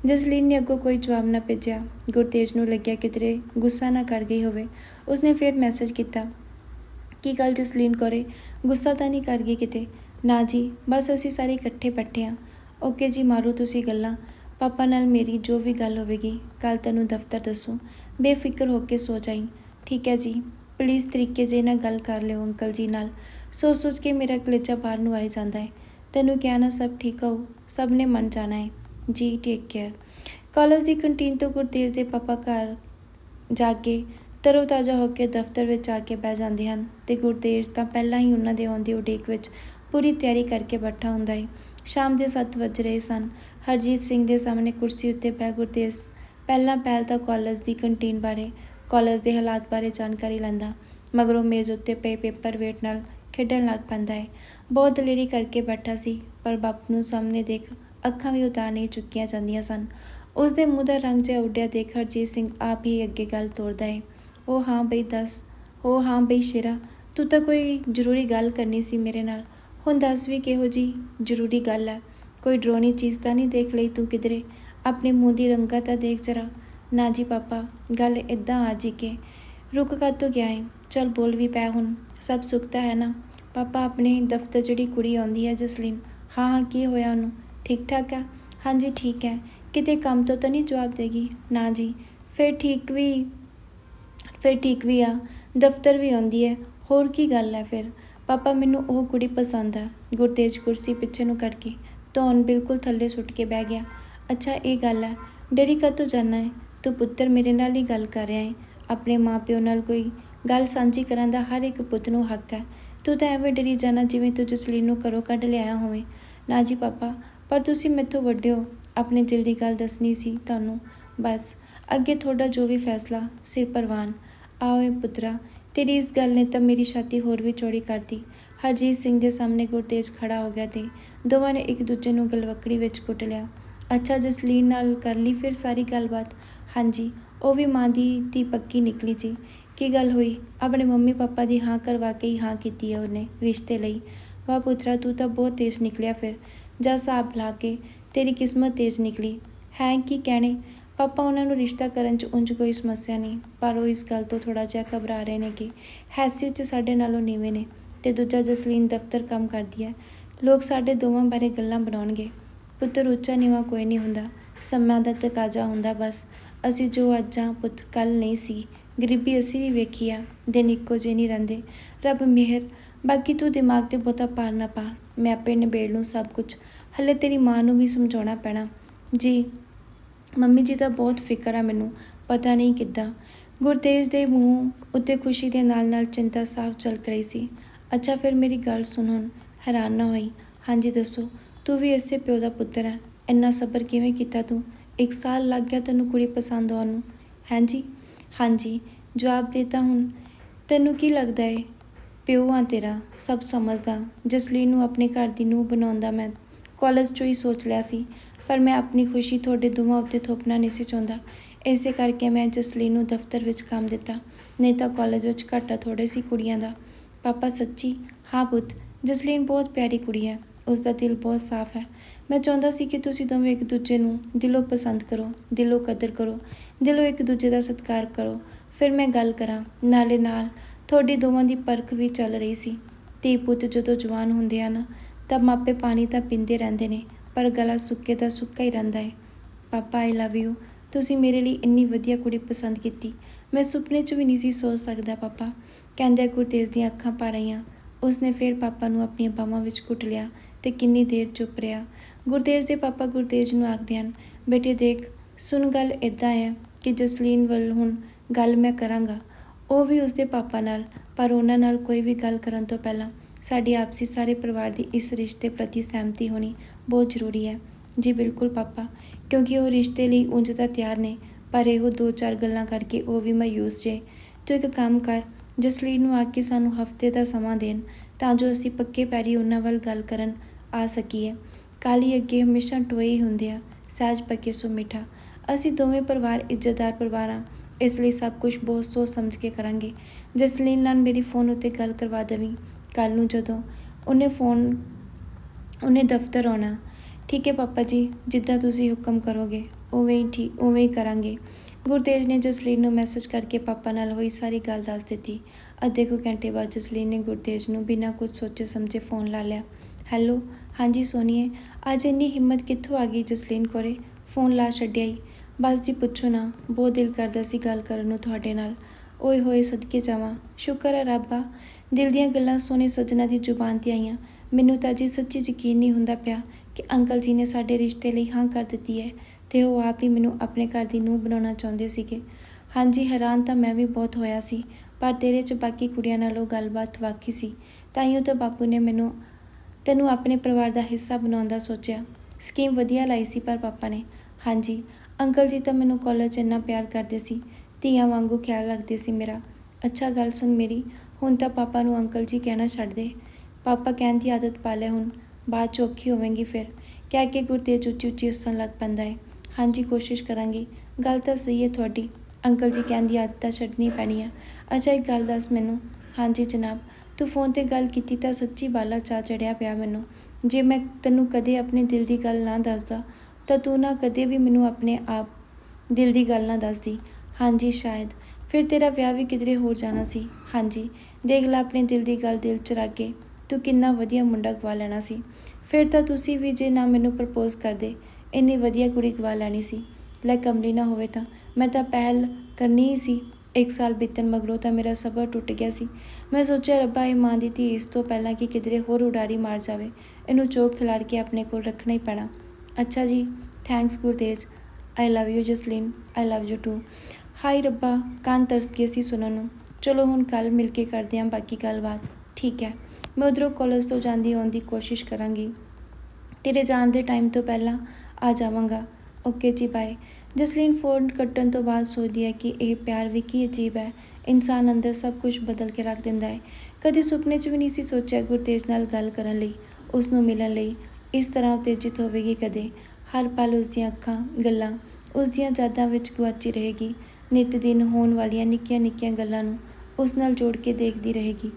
ਜਸਲੀਨ ਨੇ ਅੱਗੋਂ ਕੋਈ ਜਵਾਬ ਨਾ ਭੇਜਿਆ। ਗੁਰਤੇਜ ਨੂੰ ਲੱਗਿਆ ਕਿਧਰੇ ਗੁੱਸਾ ਨਾ ਕਰ ਗਈ ਹੋਵੇ। ਉਸਨੇ ਫਿਰ ਮੈਸੇਜ ਕੀਤਾ। ਕੀ ਗੱਲ ਜਸਲੀਨ ਕਰੇ? ਗੁੱਸਾ ਤਾਂ ਨਹੀਂ ਕਰ ਗਈ ਕਿਤੇ? ਨਾ ਜੀ, ਬਸ ਅਸੀਂ ਸਾਰੇ ਇਕੱਠੇ ਬੈਠੇ ਹਾਂ ਓਕੇ ਜੀ, ਮਾਰੋ ਤੁਸੀਂ ਗੱਲਾਂ। ਪਾਪਾ ਨਾਲ ਮੇਰੀ ਜੋ ਵੀ ਗੱਲ ਹੋਵੇਗੀ ਕੱਲ ਤੈਨੂੰ ਦਫ਼ਤਰ ਦੱਸੂ। ਬੇਫਿਕਰ ਹੋ ਕੇ ਸੋ ਜਾਈਂ। ਠੀਕ ਹੈ ਜੀ। ਪਲੀਜ਼ ਤਰੀਕੇ ਜੇ ਨਾਲ ਗੱਲ ਕਰ ਲਿਓ ਅੰਕਲ ਜੀ ਨਾਲ। ਸੋਚ ਸੋਚ ਕੇ ਮੇਰਾ ਕਲੇਜਾ ਬਾਹਰ ਨੂੰ ਆਈ ਜਾਂਦਾ ਹੈ। ਤੈਨੂੰ ਕਿਹਾ ਨਾ ਸਭ ਠੀਕ ਹੋਊ, ਸਭ ਨੇ ਮੰਨ ਜਾਣਾ ਹੈ। ਜੀ ਟੇਕ ਕੇਅਰ ਕਾਲਜ ਦੀ ਕੰਟੀਨ ਤੋਂ ਗੁਰਤੇਜ ਦੇ ਪਾਪਾ ਘਰ ਜਾ ਕੇ ਤਰੋ ਤਾਜ਼ਾ ਹੋ ਕੇ ਦਫ਼ਤਰ ਵਿੱਚ ਆ ਕੇ ਬਹਿ ਜਾਂਦੇ ਹਨ ਤੇ ਗੁਰਤੇਜ ਤਾਂ ਪਹਿਲਾਂ ਹੀ ਉਹਨਾਂ ਦੇ ਆਉਣ ਦੀ ਉਡੀਕ ਵਿੱਚ ਪੂਰੀ ਤਿਆਰੀ ਕਰਕੇ ਬੈਠਾ ਹੁੰਦਾ ਹੈ। ਸ਼ਾਮ ਦੇ 7 ਵੱਜ ਰਹੇ ਸਨ। ਹਰਜੀਤ ਸਿੰਘ ਦੇ ਸਾਹਮਣੇ ਕੁਰਸੀ ਉੱਤੇ ਬਹਿ ਗੁਰਤੇਜ ਪਹਿਲਾਂ ਪਹਿਲ ਤਾਂ ਕਾਲਜ ਦੀ ਕੰਟੀਨ ਬਾਰੇ ਕਾਲਜ ਦੇ ਹਾਲਾਤ ਬਾਰੇ ਜਾਣਕਾਰੀ ਲੈਂਦਾ। ਮਗਰੋਂ ਮੇਜ਼ ਉੱਤੇ ਪਏ ਪੇਪਰ ਵੇਟ ਨਾਲ ਖੇਡਣ ਲੱਗ ਪੈਂਦਾ ਹੈ। ਬਹੁਤ ਦਲੇਰੀ ਕਰਕੇ ਬੈਠਾ ਸੀ, ਪਰ ਬਾਪੂ ਨੂੰ ਸਾਹਮਣੇ ਦੇਖ ਅੱਖਾਂ ਵੀ ਉਤਾਰ ਨਹੀਂ ਚੁੱਕੀਆਂ ਜਾਂਦੀਆਂ ਸਨ। ਉਸ ਦੇ ਮੂੰਹ ਦਾ ਰੰਗ ਜਿਹਾ ਉੱਡਿਆ ਦੇਖ ਹਰਜੀਤ ਸਿੰਘ ਆਪ ਹੀ ਅੱਗੇ ਗੱਲ ਤੋਰਦਾ ਹੈ। ਉਹ ਹਾਂ ਬਈ ਦੱਸ, ਉਹ ਹਾਂ ਬਈ ਸ਼ੇਰਾ, ਤੂੰ ਤਾਂ ਕੋਈ ਜ਼ਰੂਰੀ ਗੱਲ ਕਰਨੀ ਸੀ ਮੇਰੇ ਨਾਲ। ਹੁਣ ਦੱਸ ਵੀ ਕਿਹੋ ਜੀ ਜ਼ਰੂਰੀ ਗੱਲ ਹੈ? ਕੋਈ ਡਰੋਨੀ ਚੀਜ਼ ਤਾਂ ਨਹੀਂ ਦੇਖ ਲਈ ਤੂੰ ਕਿਧਰੇ? ਆਪਣੇ ਮੂੰਹ ਦੀ ਰੰਗਾ ਤਾਂ ਦੇਖ ਜਰਾ। ਨਾ ਜੀ ਪਾਪਾ, ਗੱਲ ਇਦਾਂ ਆ ਜੀ ਕਿ ਰੁਕ ਕਦ ਤੋਂ ਗਿਆ ਏ? ਚੱਲ ਬੋਲ ਵੀ ਪੈ ਹੁਣ, ਸਭ ਸੁੱਕਤਾ ਹੈ ਨਾ? ਪਾਪਾ ਆਪਣੇ ਦਫ਼ਤਰ ਜਿਹੜੀ ਕੁੜੀ ਆਉਂਦੀ ਹੈ ਜਸਲੀਨ, ਹਾਂ ਹਾਂ, ਕੀ ਹੋਇਆ ਉਹਨੂੰ? ਠੀਕ ਠਾਕ ਹੈ ਹਾਂਜੀ, ਠੀਕ ਹੈ। ਕਿਤੇ ਕੰਮ ਤੋਂ ਤਾਂ ਨਹੀਂ ਜਵਾਬ ਦੇਗੀ? ਨਾ ਜੀ। ਫਿਰ ਠੀਕ ਵੀ, ਫਿਰ ਠੀਕ ਵੀ ਆ। ਦਫ਼ਤਰ ਵੀ ਆਉਂਦੀ ਹੈ। ਹੋਰ ਕੀ ਗੱਲ ਹੈ ਫਿਰ? ਪਾਪਾ, ਮੈਨੂੰ ਉਹ ਕੁੜੀ ਪਸੰਦ ਆ, ਗੁਰਤੇਜ ਕੁਰਸੀ ਪਿੱਛੇ ਨੂੰ ਕਰਕੇ। ਧੌਣ ਬਿਲਕੁਲ ਥੱਲੇ ਸੁੱਟ ਕੇ ਬਹਿ ਗਿਆ। ਅੱਛਾ, ਇਹ ਗੱਲ ਹੈ। ਡੇਰੀ ਕਦ ਤੋਂ ਜਾਣਾ ਹੈ? ਤੂੰ ਪੁੱਤਰ ਮੇਰੇ ਨਾਲ ਹੀ ਗੱਲ ਕਰ ਰਿਹਾ ਹੈ ਆਪਣੇ ਮਾਪਿਓ ਨਾਲ ਕੋਈ ਗੱਲ ਸਾਂਝੀ ਕਰਨ ਦਾ ਹਰ ਇੱਕ ਪੁੱਤ ਨੂੰ ਹੱਕ ਹੈ। ਤੂੰ ਤਾਂ ਐਵੇਂ ਡਰੀ ਜਾਣਾ ਜਿਵੇਂ ਤੂੰ ਜਸਲੀਨ ਨੂੰ ਘਰੋਂ ਕੱਢ ਲਿਆਇਆ ਹੋਵੇ। ਨਾ ਜੀ ਪਾਪਾ, ਪਰ ਤੁਸੀਂ ਮੈਥੋਂ ਵੱਡੇ ਹੋ। ਆਪਣੇ ਦਿਲ ਦੀ ਗੱਲ ਦੱਸਣੀ ਸੀ ਤੁਹਾਨੂੰ। ਬਸ, ਅੱਗੇ ਤੁਹਾਡਾ ਜੋ ਵੀ ਫੈਸਲਾ, ਸਿਰ ਪਰਵਾਨ। ਆਓ ਏ ਪੁੱਤਰਾ, ਤੇਰੀ ਇਸ ਗੱਲ ਨੇ ਤਾਂ ਮੇਰੀ ਛਾਤੀ ਹੋਰ ਵੀ ਚੌੜੀ ਕਰਤੀ। ਹਰਜੀਤ ਸਿੰਘ ਦੇ ਸਾਹਮਣੇ ਗੁਰਤੇਜ ਖੜਾ ਹੋ ਗਿਆ ਤੇ ਦੋਵਾਂ ਨੇ ਇੱਕ ਦੂਜੇ ਨੂੰ ਗਲਵੱਕੜੀ ਵਿੱਚ ਕੁੱਟ ਲਿਆ। ਅੱਛਾ, ਜਸਲੀਨ ਨਾਲ ਕਰ ਲਈ ਫਿਰ ਸਾਰੀ ਗੱਲਬਾਤ। ਹਾਂਜੀ, ਉਹ ਵੀ ਮਾਂ ਦੀ ਧੀ ਪੱਕੀ ਨਿਕਲੀ ਜੀ। ਕੀ ਗੱਲ ਹੋਈ? ਆਪਣੇ ਮੰਮੀ ਪਾਪਾ ਦੀ ਹਾਂ ਕਰਵਾ ਕੇ ਹੀ ਹਾਂ ਕੀਤੀ ਹੈ ਉਹਨੇ ਰਿਸ਼ਤੇ ਲਈ। ਵਾਹ ਪੁੱਤਰਾ, ਤੂੰ ਤਾਂ ਬਹੁਤ ਤੇਜ਼ ਨਿਕਲਿਆ ਫਿਰ। ਜਾ ਹਿਸਾਬ ਲਾ ਕੇ ਤੇਰੀ ਕਿਸਮਤ ਤੇਜ਼ ਨਿਕਲੀ। ਹੈ ਕੀ ਕਹਿਣੇ? ਪਾਪਾ ਉਹਨਾਂ ਨੂੰ ਰਿਸ਼ਤਾ ਕਰਨ 'ਚ ਉਂਝ ਕੋਈ ਸਮੱਸਿਆ ਨਹੀਂ, ਪਰ ਉਹ ਇਸ ਗੱਲ ਤੋਂ ਥੋੜਾ ਜਿਹਾ ਘਬਰਾ ਰਹੇ ਨੇ ਕਿ ਹੈਸੀਅਤ 'ਚ ਸਾਡੇ ਨਾਲੋਂ ਨੀਵੇਂ ਨੇ ਤੇ ਦੂਜਾ ਜਸਲੀਨ ਦਫ਼ਤਰ ਕੰਮ ਕਰਦੀ ਹੈ। ਲੋਕ ਸਾਡੇ ਦੋਵਾਂ ਬਾਰੇ ਗੱਲਾਂ ਬਣਾਉਣਗੇ। ਪੁੱਤਰ ਉੱਚਾ ਨੀਵਾਂ ਕੋਈ ਨਹੀਂ ਹੁੰਦਾ ਸਮਾਂ ਦਾ ਤਕਾਜ਼ਾ ਹੁੰਦਾ ਬਸ। ਅਸੀਂ ਜੋ ਅੱਜ ਹਾਂ ਪੁੱਤ ਕੱਲ ਨਹੀਂ ਸੀ। ਗਰੀਬੀ ਅਸੀਂ ਵੀ ਵੇਖੀ ਆ, ਦਿਨ ਇੱਕੋ ਜਿਹੇ ਨਹੀਂ ਰਹਿੰਦੇ। ਰੱਬ ਮਿਹਰ, ਬਾਕੀ ਤੂੰ ਦਿਮਾਗ ਤੇ ਬਹੁਤਾ ਪਾਰ ਨਾ ਪਾ। ਮੈਂ ਆਪੇ ਨਿਬੇੜ ਲੂੰ ਸਭ ਕੁਝ ਹਲੇ ਤੇਰੀ ਮਾਂ ਨੂੰ ਵੀ ਸਮਝਾਉਣਾ ਪੈਣਾ। ਜੀ, ਮੰਮੀ ਜੀ ਦਾ ਬਹੁਤ ਫਿਕਰ ਆ ਮੈਨੂੰ, ਪਤਾ ਨਹੀਂ ਕਿੱਦਾਂ। ਗੁਰਤੇਜ ਦੇ ਮੂੰਹ ਉੱਤੇ ਖੁਸ਼ੀ ਦੇ ਨਾਲ ਨਾਲ ਚਿੰਤਾ ਸਾਫ਼ ਝਲਕ ਰਹੀ ਸੀ। ਅੱਛਾ, ਫਿਰ ਮੇਰੀ ਗੱਲ ਸੁਣ ਹੈਰਾਨ ਨਾ ਹੋਈ। ਹਾਂਜੀ, ਦੱਸੋ, ਤੂੰ ਵੀ ਇਸੇ ਪਿਓ ਦਾ ਪੁੱਤਰ ਹੈ ਇੰਨਾ ਸਬਰ ਕਿਵੇਂ ਕੀਤਾ ਤੂੰ? ਇੱਕ ਸਾਲ ਲੱਗ ਗਿਆ ਤੈਨੂੰ ਕੁੜੀ ਪਸੰਦ ਆਉਣ ਨੂੰ। ਹਾਂਜੀ? ਹਾਂਜੀ। ਜਵਾਬ ਦੇ ਦੇਤਾ ਹੁਣ। ਤੈਨੂੰ ਕੀ ਲੱਗਦਾ ਏ? ਪਿਓ ਆ ਤੇਰਾ, ਸਭ ਸਮਝਦਾ। ਜਸਲੀਨ ਨੂੰ ਆਪਣੇ ਘਰ ਦੀ ਨੂੰਹ ਬਣਾਉਂਦਾ ਮੈਂ ਕਾਲਜ 'ਚੋਂ ਹੀ ਸੋਚ ਲਿਆ ਸੀ, ਪਰ ਮੈਂ ਆਪਣੀ ਖੁਸ਼ੀ ਤੁਹਾਡੇ ਦੋਵਾਂ ਉੱਤੇ ਥੋਪਣਾ ਨਹੀਂ ਸੀ ਚਾਹੁੰਦਾ। ਇਸੇ ਕਰਕੇ ਮੈਂ ਜਸਲੀਨ ਨੂੰ ਦਫ਼ਤਰ ਵਿੱਚ ਕੰਮ ਦਿੱਤਾ। ਨਹੀਂ ਤਾਂ ਕਾਲਜ ਵਿੱਚ ਘਾਟਾ ਥੋੜ੍ਹੇ ਸੀ ਕੁੜੀਆਂ ਦਾ। ਪਾਪਾ, ਸੱਚੀ? ਹਾਂ ਪੁੱਤ। ਜਸਲੀਨ ਬਹੁਤ ਪਿਆਰੀ ਕੁੜੀ ਹੈ। ਉਸ ਦਾ ਦਿਲ ਬਹੁਤ ਸਾਫ਼ ਹੈ। ਮੈਂ ਚਾਹੁੰਦਾ ਸੀ ਕਿ ਤੁਸੀਂ ਦੋਵੇਂ ਇੱਕ ਦੂਜੇ ਨੂੰ ਦਿਲੋਂ ਪਸੰਦ ਕਰੋ, ਦਿਲੋਂ ਕਦਰ ਕਰੋ, ਦਿਲੋਂ ਇੱਕ ਦੂਜੇ ਦਾ ਸਤਿਕਾਰ ਕਰੋ। ਫਿਰ ਮੈਂ ਗੱਲ ਕਰਾਂ, ਨਾਲੇ ਨਾਲ ਤੁਹਾਡੀ ਦੋਵਾਂ ਦੀ ਪਰਖ ਵੀ ਚੱਲ ਰਹੀ ਸੀ। ਧੀ ਪੁੱਤ ਜਦੋਂ ਜਵਾਨ ਹੁੰਦੇ ਹਨ, ਤਾਂ ਮਾਪੇ ਪਾਣੀ ਤਾਂ ਪੀਂਦੇ ਰਹਿੰਦੇ ਨੇ, ਪਰ ਗਲਾ ਸੁੱਕੇ ਦਾ ਸੁੱਕਾ ਹੀ ਰਹਿੰਦਾ ਹੈ। ਪਾਪਾ ਆਈ ਲਵ ਯੂ ਤੁਸੀਂ ਮੇਰੇ ਲਈ ਇੰਨੀ ਵਧੀਆ ਕੁੜੀ ਪਸੰਦ ਕੀਤੀ। ਮੈਂ ਸੁਪਨੇ 'ਚ ਵੀ ਨਹੀਂ ਸੀ ਸੋਚ ਸਕਦਾ, ਪਾਪਾ। ਕਹਿੰਦਿਆਂ ਗੁਰਤੇਜ ਦੀਆਂ ਅੱਖਾਂ ਪਾ ਰਹੀਆਂ ਉਸਨੇ ਫਿਰ ਪਾਪਾ ਨੂੰ ਆਪਣੀਆਂ ਬਾਹਾਂ ਵਿੱਚ ਘੁੱਟ ਲਿਆ। ਤੇ ਕਿੰਨੀ ਦੇਰ ਚੁੱਪ ਰਿਹਾ। ਗੁਰਤੇਜ ਦੇ ਪਾਪਾ ਗੁਰਤੇਜ ਨੂੰ ਆਖਦੇ ਹਨ, ਬੇਟੇ ਦੇਖ, ਸੁਣ ਗੱਲ ਇਦਾਂ ਹੈ ਕਿ ਜਸਲੀਨ ਵੱਲ ਹੁਣ ਗੱਲ ਮੈਂ ਕਰਾਂਗਾ। ਉਹ ਵੀ ਉਸਦੇ ਪਾਪਾ ਨਾਲ, ਪਰ ਉਹਨਾਂ ਨਾਲ ਕੋਈ ਵੀ ਗੱਲ ਕਰਨ ਤੋਂ ਪਹਿਲਾਂ ਸਾਡੀ ਆਪਸੀ ਸਾਰੇ ਪਰਿਵਾਰ ਦੀ ਇਸ ਰਿਸ਼ਤੇ ਪ੍ਰਤੀ ਸਹਿਮਤੀ ਹੋਣੀ ਬਹੁਤ ਜ਼ਰੂਰੀ ਹੈ। ਜੀ ਬਿਲਕੁਲ ਪਾਪਾ, ਕਿਉਂਕਿ ਉਹ ਰਿਸ਼ਤੇ ਲਈ ਉਂਝ ਤਾਂ ਤਿਆਰ ਨੇ, ਪਰ ਇਹੋ ਦੋ ਚਾਰ ਗੱਲਾਂ ਕਰਕੇ ਉਹ ਵੀ ਮਾਯੂਸ ਜੇ। ਤੂੰ ਇੱਕ ਕੰਮ ਕਰ, ਜਸਲੀਨ ਨੂੰ ਆ ਕੇ ਸਾਨੂੰ ਹਫ਼ਤੇ ਦਾ ਸਮਾਂ ਦੇਣ, ਤਾਂ ਜੋ ਅਸੀਂ ਪੱਕੇ ਪੈਰੀ ਉਹਨਾਂ ਵੱਲ ਗੱਲ ਕਰਨ ਆ ਸਕੀਏ। ਕਾਲੀ ਅੱਗੇ ਹਮੇਸ਼ਾ ਟੋਏ ਹੀ ਹੁੰਦੇ ਆ। ਸਹਿਜ ਪੱਕੇ ਸੋ ਮਿੱਠਾ। ਅਸੀਂ ਦੋਵੇਂ ਪਰਿਵਾਰ ਇੱਜ਼ਤਦਾਰ ਪਰਿਵਾਰ। ਹਾਂ ਇਸ ਲਈ ਸਭ ਕੁਝ ਬਹੁਤ ਸੋਚ ਸਮਝ ਕੇ ਕਰਾਂਗੇ। ਜਸਲੀਨ ਨਾਲ ਮੇਰੀ ਫੋਨ ਉੱਤੇ ਗੱਲ ਕਰਵਾ ਦੇਵੀਂ। ਕੱਲ ਨੂੰ ਜਦੋਂ ਉਹਨੇ ਫੋਨ, ਉਹਨੇ ਦਫ਼ਤਰ ਆਉਣਾ। ਠੀਕ ਹੈ ਪਾਪਾ ਜੀ, ਜਿੱਦਾਂ ਤੁਸੀਂ ਹੁਕਮ ਕਰੋਗੇ, ਉਵੇਂ ਹੀ ਠੀਕ ਉਵੇਂ ਹੀ ਕਰਾਂਗੇ। ਗੁਰਤੇਜ ਨੇ ਜਸਲੀਨ ਨੂੰ ਮੈਸੇਜ ਕਰਕੇ ਪਾਪਾ ਨਾਲ ਹੋਈ ਸਾਰੀ ਗੱਲ ਦੱਸ ਦਿੱਤੀ। ਅੱਧੇ ਕੁ ਘੰਟੇ ਬਾਅਦ ਜਸਲੀਨ ਨੇ ਗੁਰਤੇਜ ਨੂੰ ਬਿਨਾਂ ਕੁਝ ਸੋਚੇ ਸਮਝੇ ਫੋਨ ਲਾ ਲਿਆ। ਹੈਲੋ ਹਾਂਜੀ ਸੋਨੀਏ, ਅੱਜ ਇੰਨੀ ਹਿੰਮਤ ਕਿੱਥੋਂ ਆ ਗਈ ਜਸਲੀਨ ਕੋਰੇ ਫੋਨ ਲਾ ਛੱਡਿਆ ਹੀ ਬਸ ਜੀ ਪੁੱਛੋ ਨਾ, ਬਹੁਤ ਦਿਲ ਕਰਦਾ ਸੀ ਗੱਲ ਕਰਨ ਨੂੰ ਤੁਹਾਡੇ ਨਾਲ। ਓਏ ਹੋਏ ਸਦਕੇ ਜਾਵਾਂ। ਸ਼ੁਕਰ ਹੈ ਰੱਬਾ ਦਿਲ ਦੀਆਂ ਗੱਲਾਂ ਸੋਨੇ ਸੱਜਣਾ ਦੀ ਜ਼ੁਬਾਨ ਤੇ ਆਈਆਂ। ਮੈਨੂੰ ਤਾਂ ਜੀ ਸੱਚੀ ਯਕੀਨ ਨਹੀਂ ਹੁੰਦਾ ਪਿਆ ਕਿ ਅੰਕਲ ਜੀ ਨੇ ਸਾਡੇ ਰਿਸ਼ਤੇ ਲਈ ਹਾਂ ਕਰ ਦਿੱਤੀ ਹੈ ਤੇ ਉਹ ਆਪ ਹੀ ਮੈਨੂੰ ਆਪਣੇ ਘਰ ਦੀ ਨੂੰਹ ਬਣਾਉਣਾ ਚਾਹੁੰਦੇ ਸੀਗੇ। ਹਾਂਜੀ, ਹੈਰਾਨ ਤਾਂ ਮੈਂ ਵੀ ਬਹੁਤ ਹੋਇਆ ਸੀ, ਪਰ ਤੇਰੇ 'ਚ ਬਾਕੀ ਕੁੜੀਆਂ ਨਾਲੋਂ ਗੱਲਬਾਤ ਵਾਕੀ ਸੀ। ਤਾਈਓ ਤਾਂ ਬਾਪੂ ਨੇ ਮੈਨੂੰ ਤੈਨੂੰ ਆਪਣੇ ਪਰਿਵਾਰ ਦਾ ਹਿੱਸਾ ਬਣਾਉਣ ਦਾ ਸੋਚਿਆ। ਸਕੀਮ ਵਧੀਆ ਲਾਈ ਸੀ ਪਰ ਪਾਪਾ ਨੇ। ਹਾਂਜੀ, ਅੰਕਲ ਜੀ ਤਾਂ ਮੈਨੂੰ ਕਾਲਜ 'ਚ ਇੰਨਾ ਪਿਆਰ ਕਰਦੇ ਸੀ। ਧੀਆਂ ਵਾਂਗੂ ਖਿਆਲ ਰੱਖਦੇ ਸੀ ਮੇਰਾ। ਅੱਛਾ ਗੱਲ ਸੁਣ ਮੇਰੀ, ਹੁਣ ਤਾਂ ਪਾਪਾ ਨੂੰ ਅੰਕਲ ਜੀ ਕਹਿਣਾ ਛੱਡ ਦੇ। ਪਾਪਾ ਕਹਿਣ ਦੀ ਆਦਤ ਪਾ ਲੈ ਹੁਣ, ਬਾਅਦ 'ਚ ਔਖੀ ਹੋਵੇਂਗੀ ਫਿਰ। ਕਹਿ ਕੇ ਗੁਰਤੇਜ ਉੱਚੀ ਉੱਚੀ ਹੱਸਣ ਲੱਗ ਪੈਂਦਾ ਹੈ। ਹਾਂਜੀ, ਕੋਸ਼ਿਸ਼ ਕਰਾਂਗੀ। ਗੱਲ ਤਾਂ ਸਹੀ ਹੈ ਤੁਹਾਡੀ। ਅੰਕਲ ਜੀ ਕਹਿਣ ਦੀ ਆਦਤ ਤਾਂ ਛੱਡਣੀ ਪੈਣੀ ਆ। ਅੱਛਾ, ਇੱਕ ਗੱਲ ਦੱਸ ਮੈਨੂੰ। ਹਾਂਜੀ ਜਨਾਬ ਤੂੰ ਫੋਨ ਤੇ ਗੱਲ ਕੀਤੀ ਤਾਂ ਸੱਚੀ ਬਾਲਾ ਚਾ ਚੜਿਆ ਪਿਆ ਮੈਨੂੰ। ਜੇ ਮੈਂ ਤੈਨੂੰ ਕਦੇ ਆਪਣੇ ਦਿਲ ਦੀ ਗੱਲ ਨਾ ਦੱਸਦਾ, ਤਾਂ ਤੂੰ ਨਾ ਕਦੇ ਵੀ ਮੈਨੂੰ ਆਪਣੇ ਆਪ ਦਿਲ ਦੀ ਗੱਲ ਨਾ ਦੱਸਦੀ। ਹਾਂਜੀ, ਸ਼ਾਇਦ। ਫਿਰ ਤੇਰਾ ਵਿਆਹ ਵੀ ਕਿਧਰੇ ਹੋਰ ਜਾਣਾ ਸੀ। ਹਾਂਜੀ, ਦੇਖ ਲੈ ਆਪਣੇ ਦਿਲ ਦੀ ਗੱਲ ਦਿਲ 'ਚ ਰੱਖ ਕੇ ਤੂੰ ਕਿੰਨਾ ਵਧੀਆ ਮੁੰਡਾ ਗਵਾ ਲੈਣਾ ਸੀ। ਫਿਰ ਤਾਂ ਤੁਸੀਂ ਵੀ ਜੇ ਨਾ ਮੈਨੂੰ ਪ੍ਰਪੋਜ਼ ਕਰਦੇ, ਇੰਨੀ ਵਧੀਆ ਕੁੜੀ ਗਵਾ ਲੈਣੀ ਸੀ। ਲੈ ਕਮਲੀ ਨਾ ਹੋਵੇ ਤਾਂ। ਮੈਂ ਤਾਂ ਪਹਿਲ ਕਰਨੀ ਹੀ ਸੀ। ਇੱਕ ਸਾਲ ਬੀਤਣ ਮਗਰੋਂ ਤਾਂ ਮੇਰਾ ਸਬਰ ਟੁੱਟ ਗਿਆ ਸੀ। ਮੈਂ ਸੋਚਿਆ, ਰੱਬਾ, ਇਹ ਮਾਂ ਦੀ ਧੀ ਇਸ ਤੋਂ ਪਹਿਲਾਂ ਕਿ ਕਿਧਰੇ ਹੋਰ ਉਡਾਰੀ ਮਾਰ ਜਾਵੇ। ਇਹਨੂੰ ਚੋਕ ਖਿਲਾਰ ਕੇ ਆਪਣੇ ਕੋਲ ਰੱਖਣਾ ਹੀ ਪੈਣਾ। ਅੱਛਾ ਜੀ thanks Gurtej I love you Jasleen. I love you too high ਰੱਬਾ, ਕੰਨ ਤਰਸ ਗਏ ਸੀ ਸੁਣਨ ਨੂੰ। ਚਲੋ, ਹੁਣ ਕੱਲ ਮਿਲ ਕੇ ਕਰਦੇ ਹਾਂ ਬਾਕੀ ਗੱਲਬਾਤ। ਠੀਕ ਹੈ, ਮੈਂ ਉਧਰੋਂ ਕਾਲਜ ਤੋਂ ਜਾਂਦੀ ਆਉਣ ਦੀ ਕੋਸ਼ਿਸ਼ ਕਰਾਂਗੀ। ਤੇਰੇ ਜਾਣ ਦੇ ਟਾਈਮ ਤੋਂ ਪਹਿਲਾਂ ਆ ਜਾਵਾਂਗਾ। ਓਕੇ ਜੀ ਬਾਏ ਜਸਲੀਨ ਫੋਨ ਕੱਟਣ ਤੋਂ ਬਾਅਦ ਸੋਚਦੀ ਹੈ ਕਿ ਇਹ ਪਿਆਰ ਵੀ ਕੀ ਅਜੀਬ ਹੈ। ਇਨਸਾਨ ਅੰਦਰ ਸਭ ਕੁਝ ਬਦਲ ਕੇ ਰੱਖ ਦਿੰਦਾ ਹੈ। ਕਦੇ ਸੁਪਨੇ 'ਚ ਵੀ ਨਹੀਂ ਸੀ ਸੋਚਿਆ ਗੁਰਤੇਜ ਨਾਲ ਗੱਲ ਕਰਨ ਲਈ। ਉਸ ਨੂੰ ਮਿਲਣ ਲਈ ਇਸ ਤਰ੍ਹਾਂ ਉਤੇਜਿਤ ਹੋਵੇਗੀ ਕਦੇ। ਹਰ ਪਲ ਉਸ ਦੀਆਂ ਅੱਖਾਂ, ਗੱਲਾਂ ਉਸ ਦੀਆਂ ਯਾਦਾਂ ਵਿੱਚ ਗੁਆਚੀ ਰਹੇਗੀ। ਨਿਤ ਦਿਨ ਹੋਣ ਵਾਲੀਆਂ ਨਿੱਕੀਆਂ ਨਿੱਕੀਆਂ ਗੱਲਾਂ ਨੂੰ ਉਸ ਨਾਲ ਜੋੜ ਕੇ ਦੇਖਦੀ ਰਹੇਗੀ।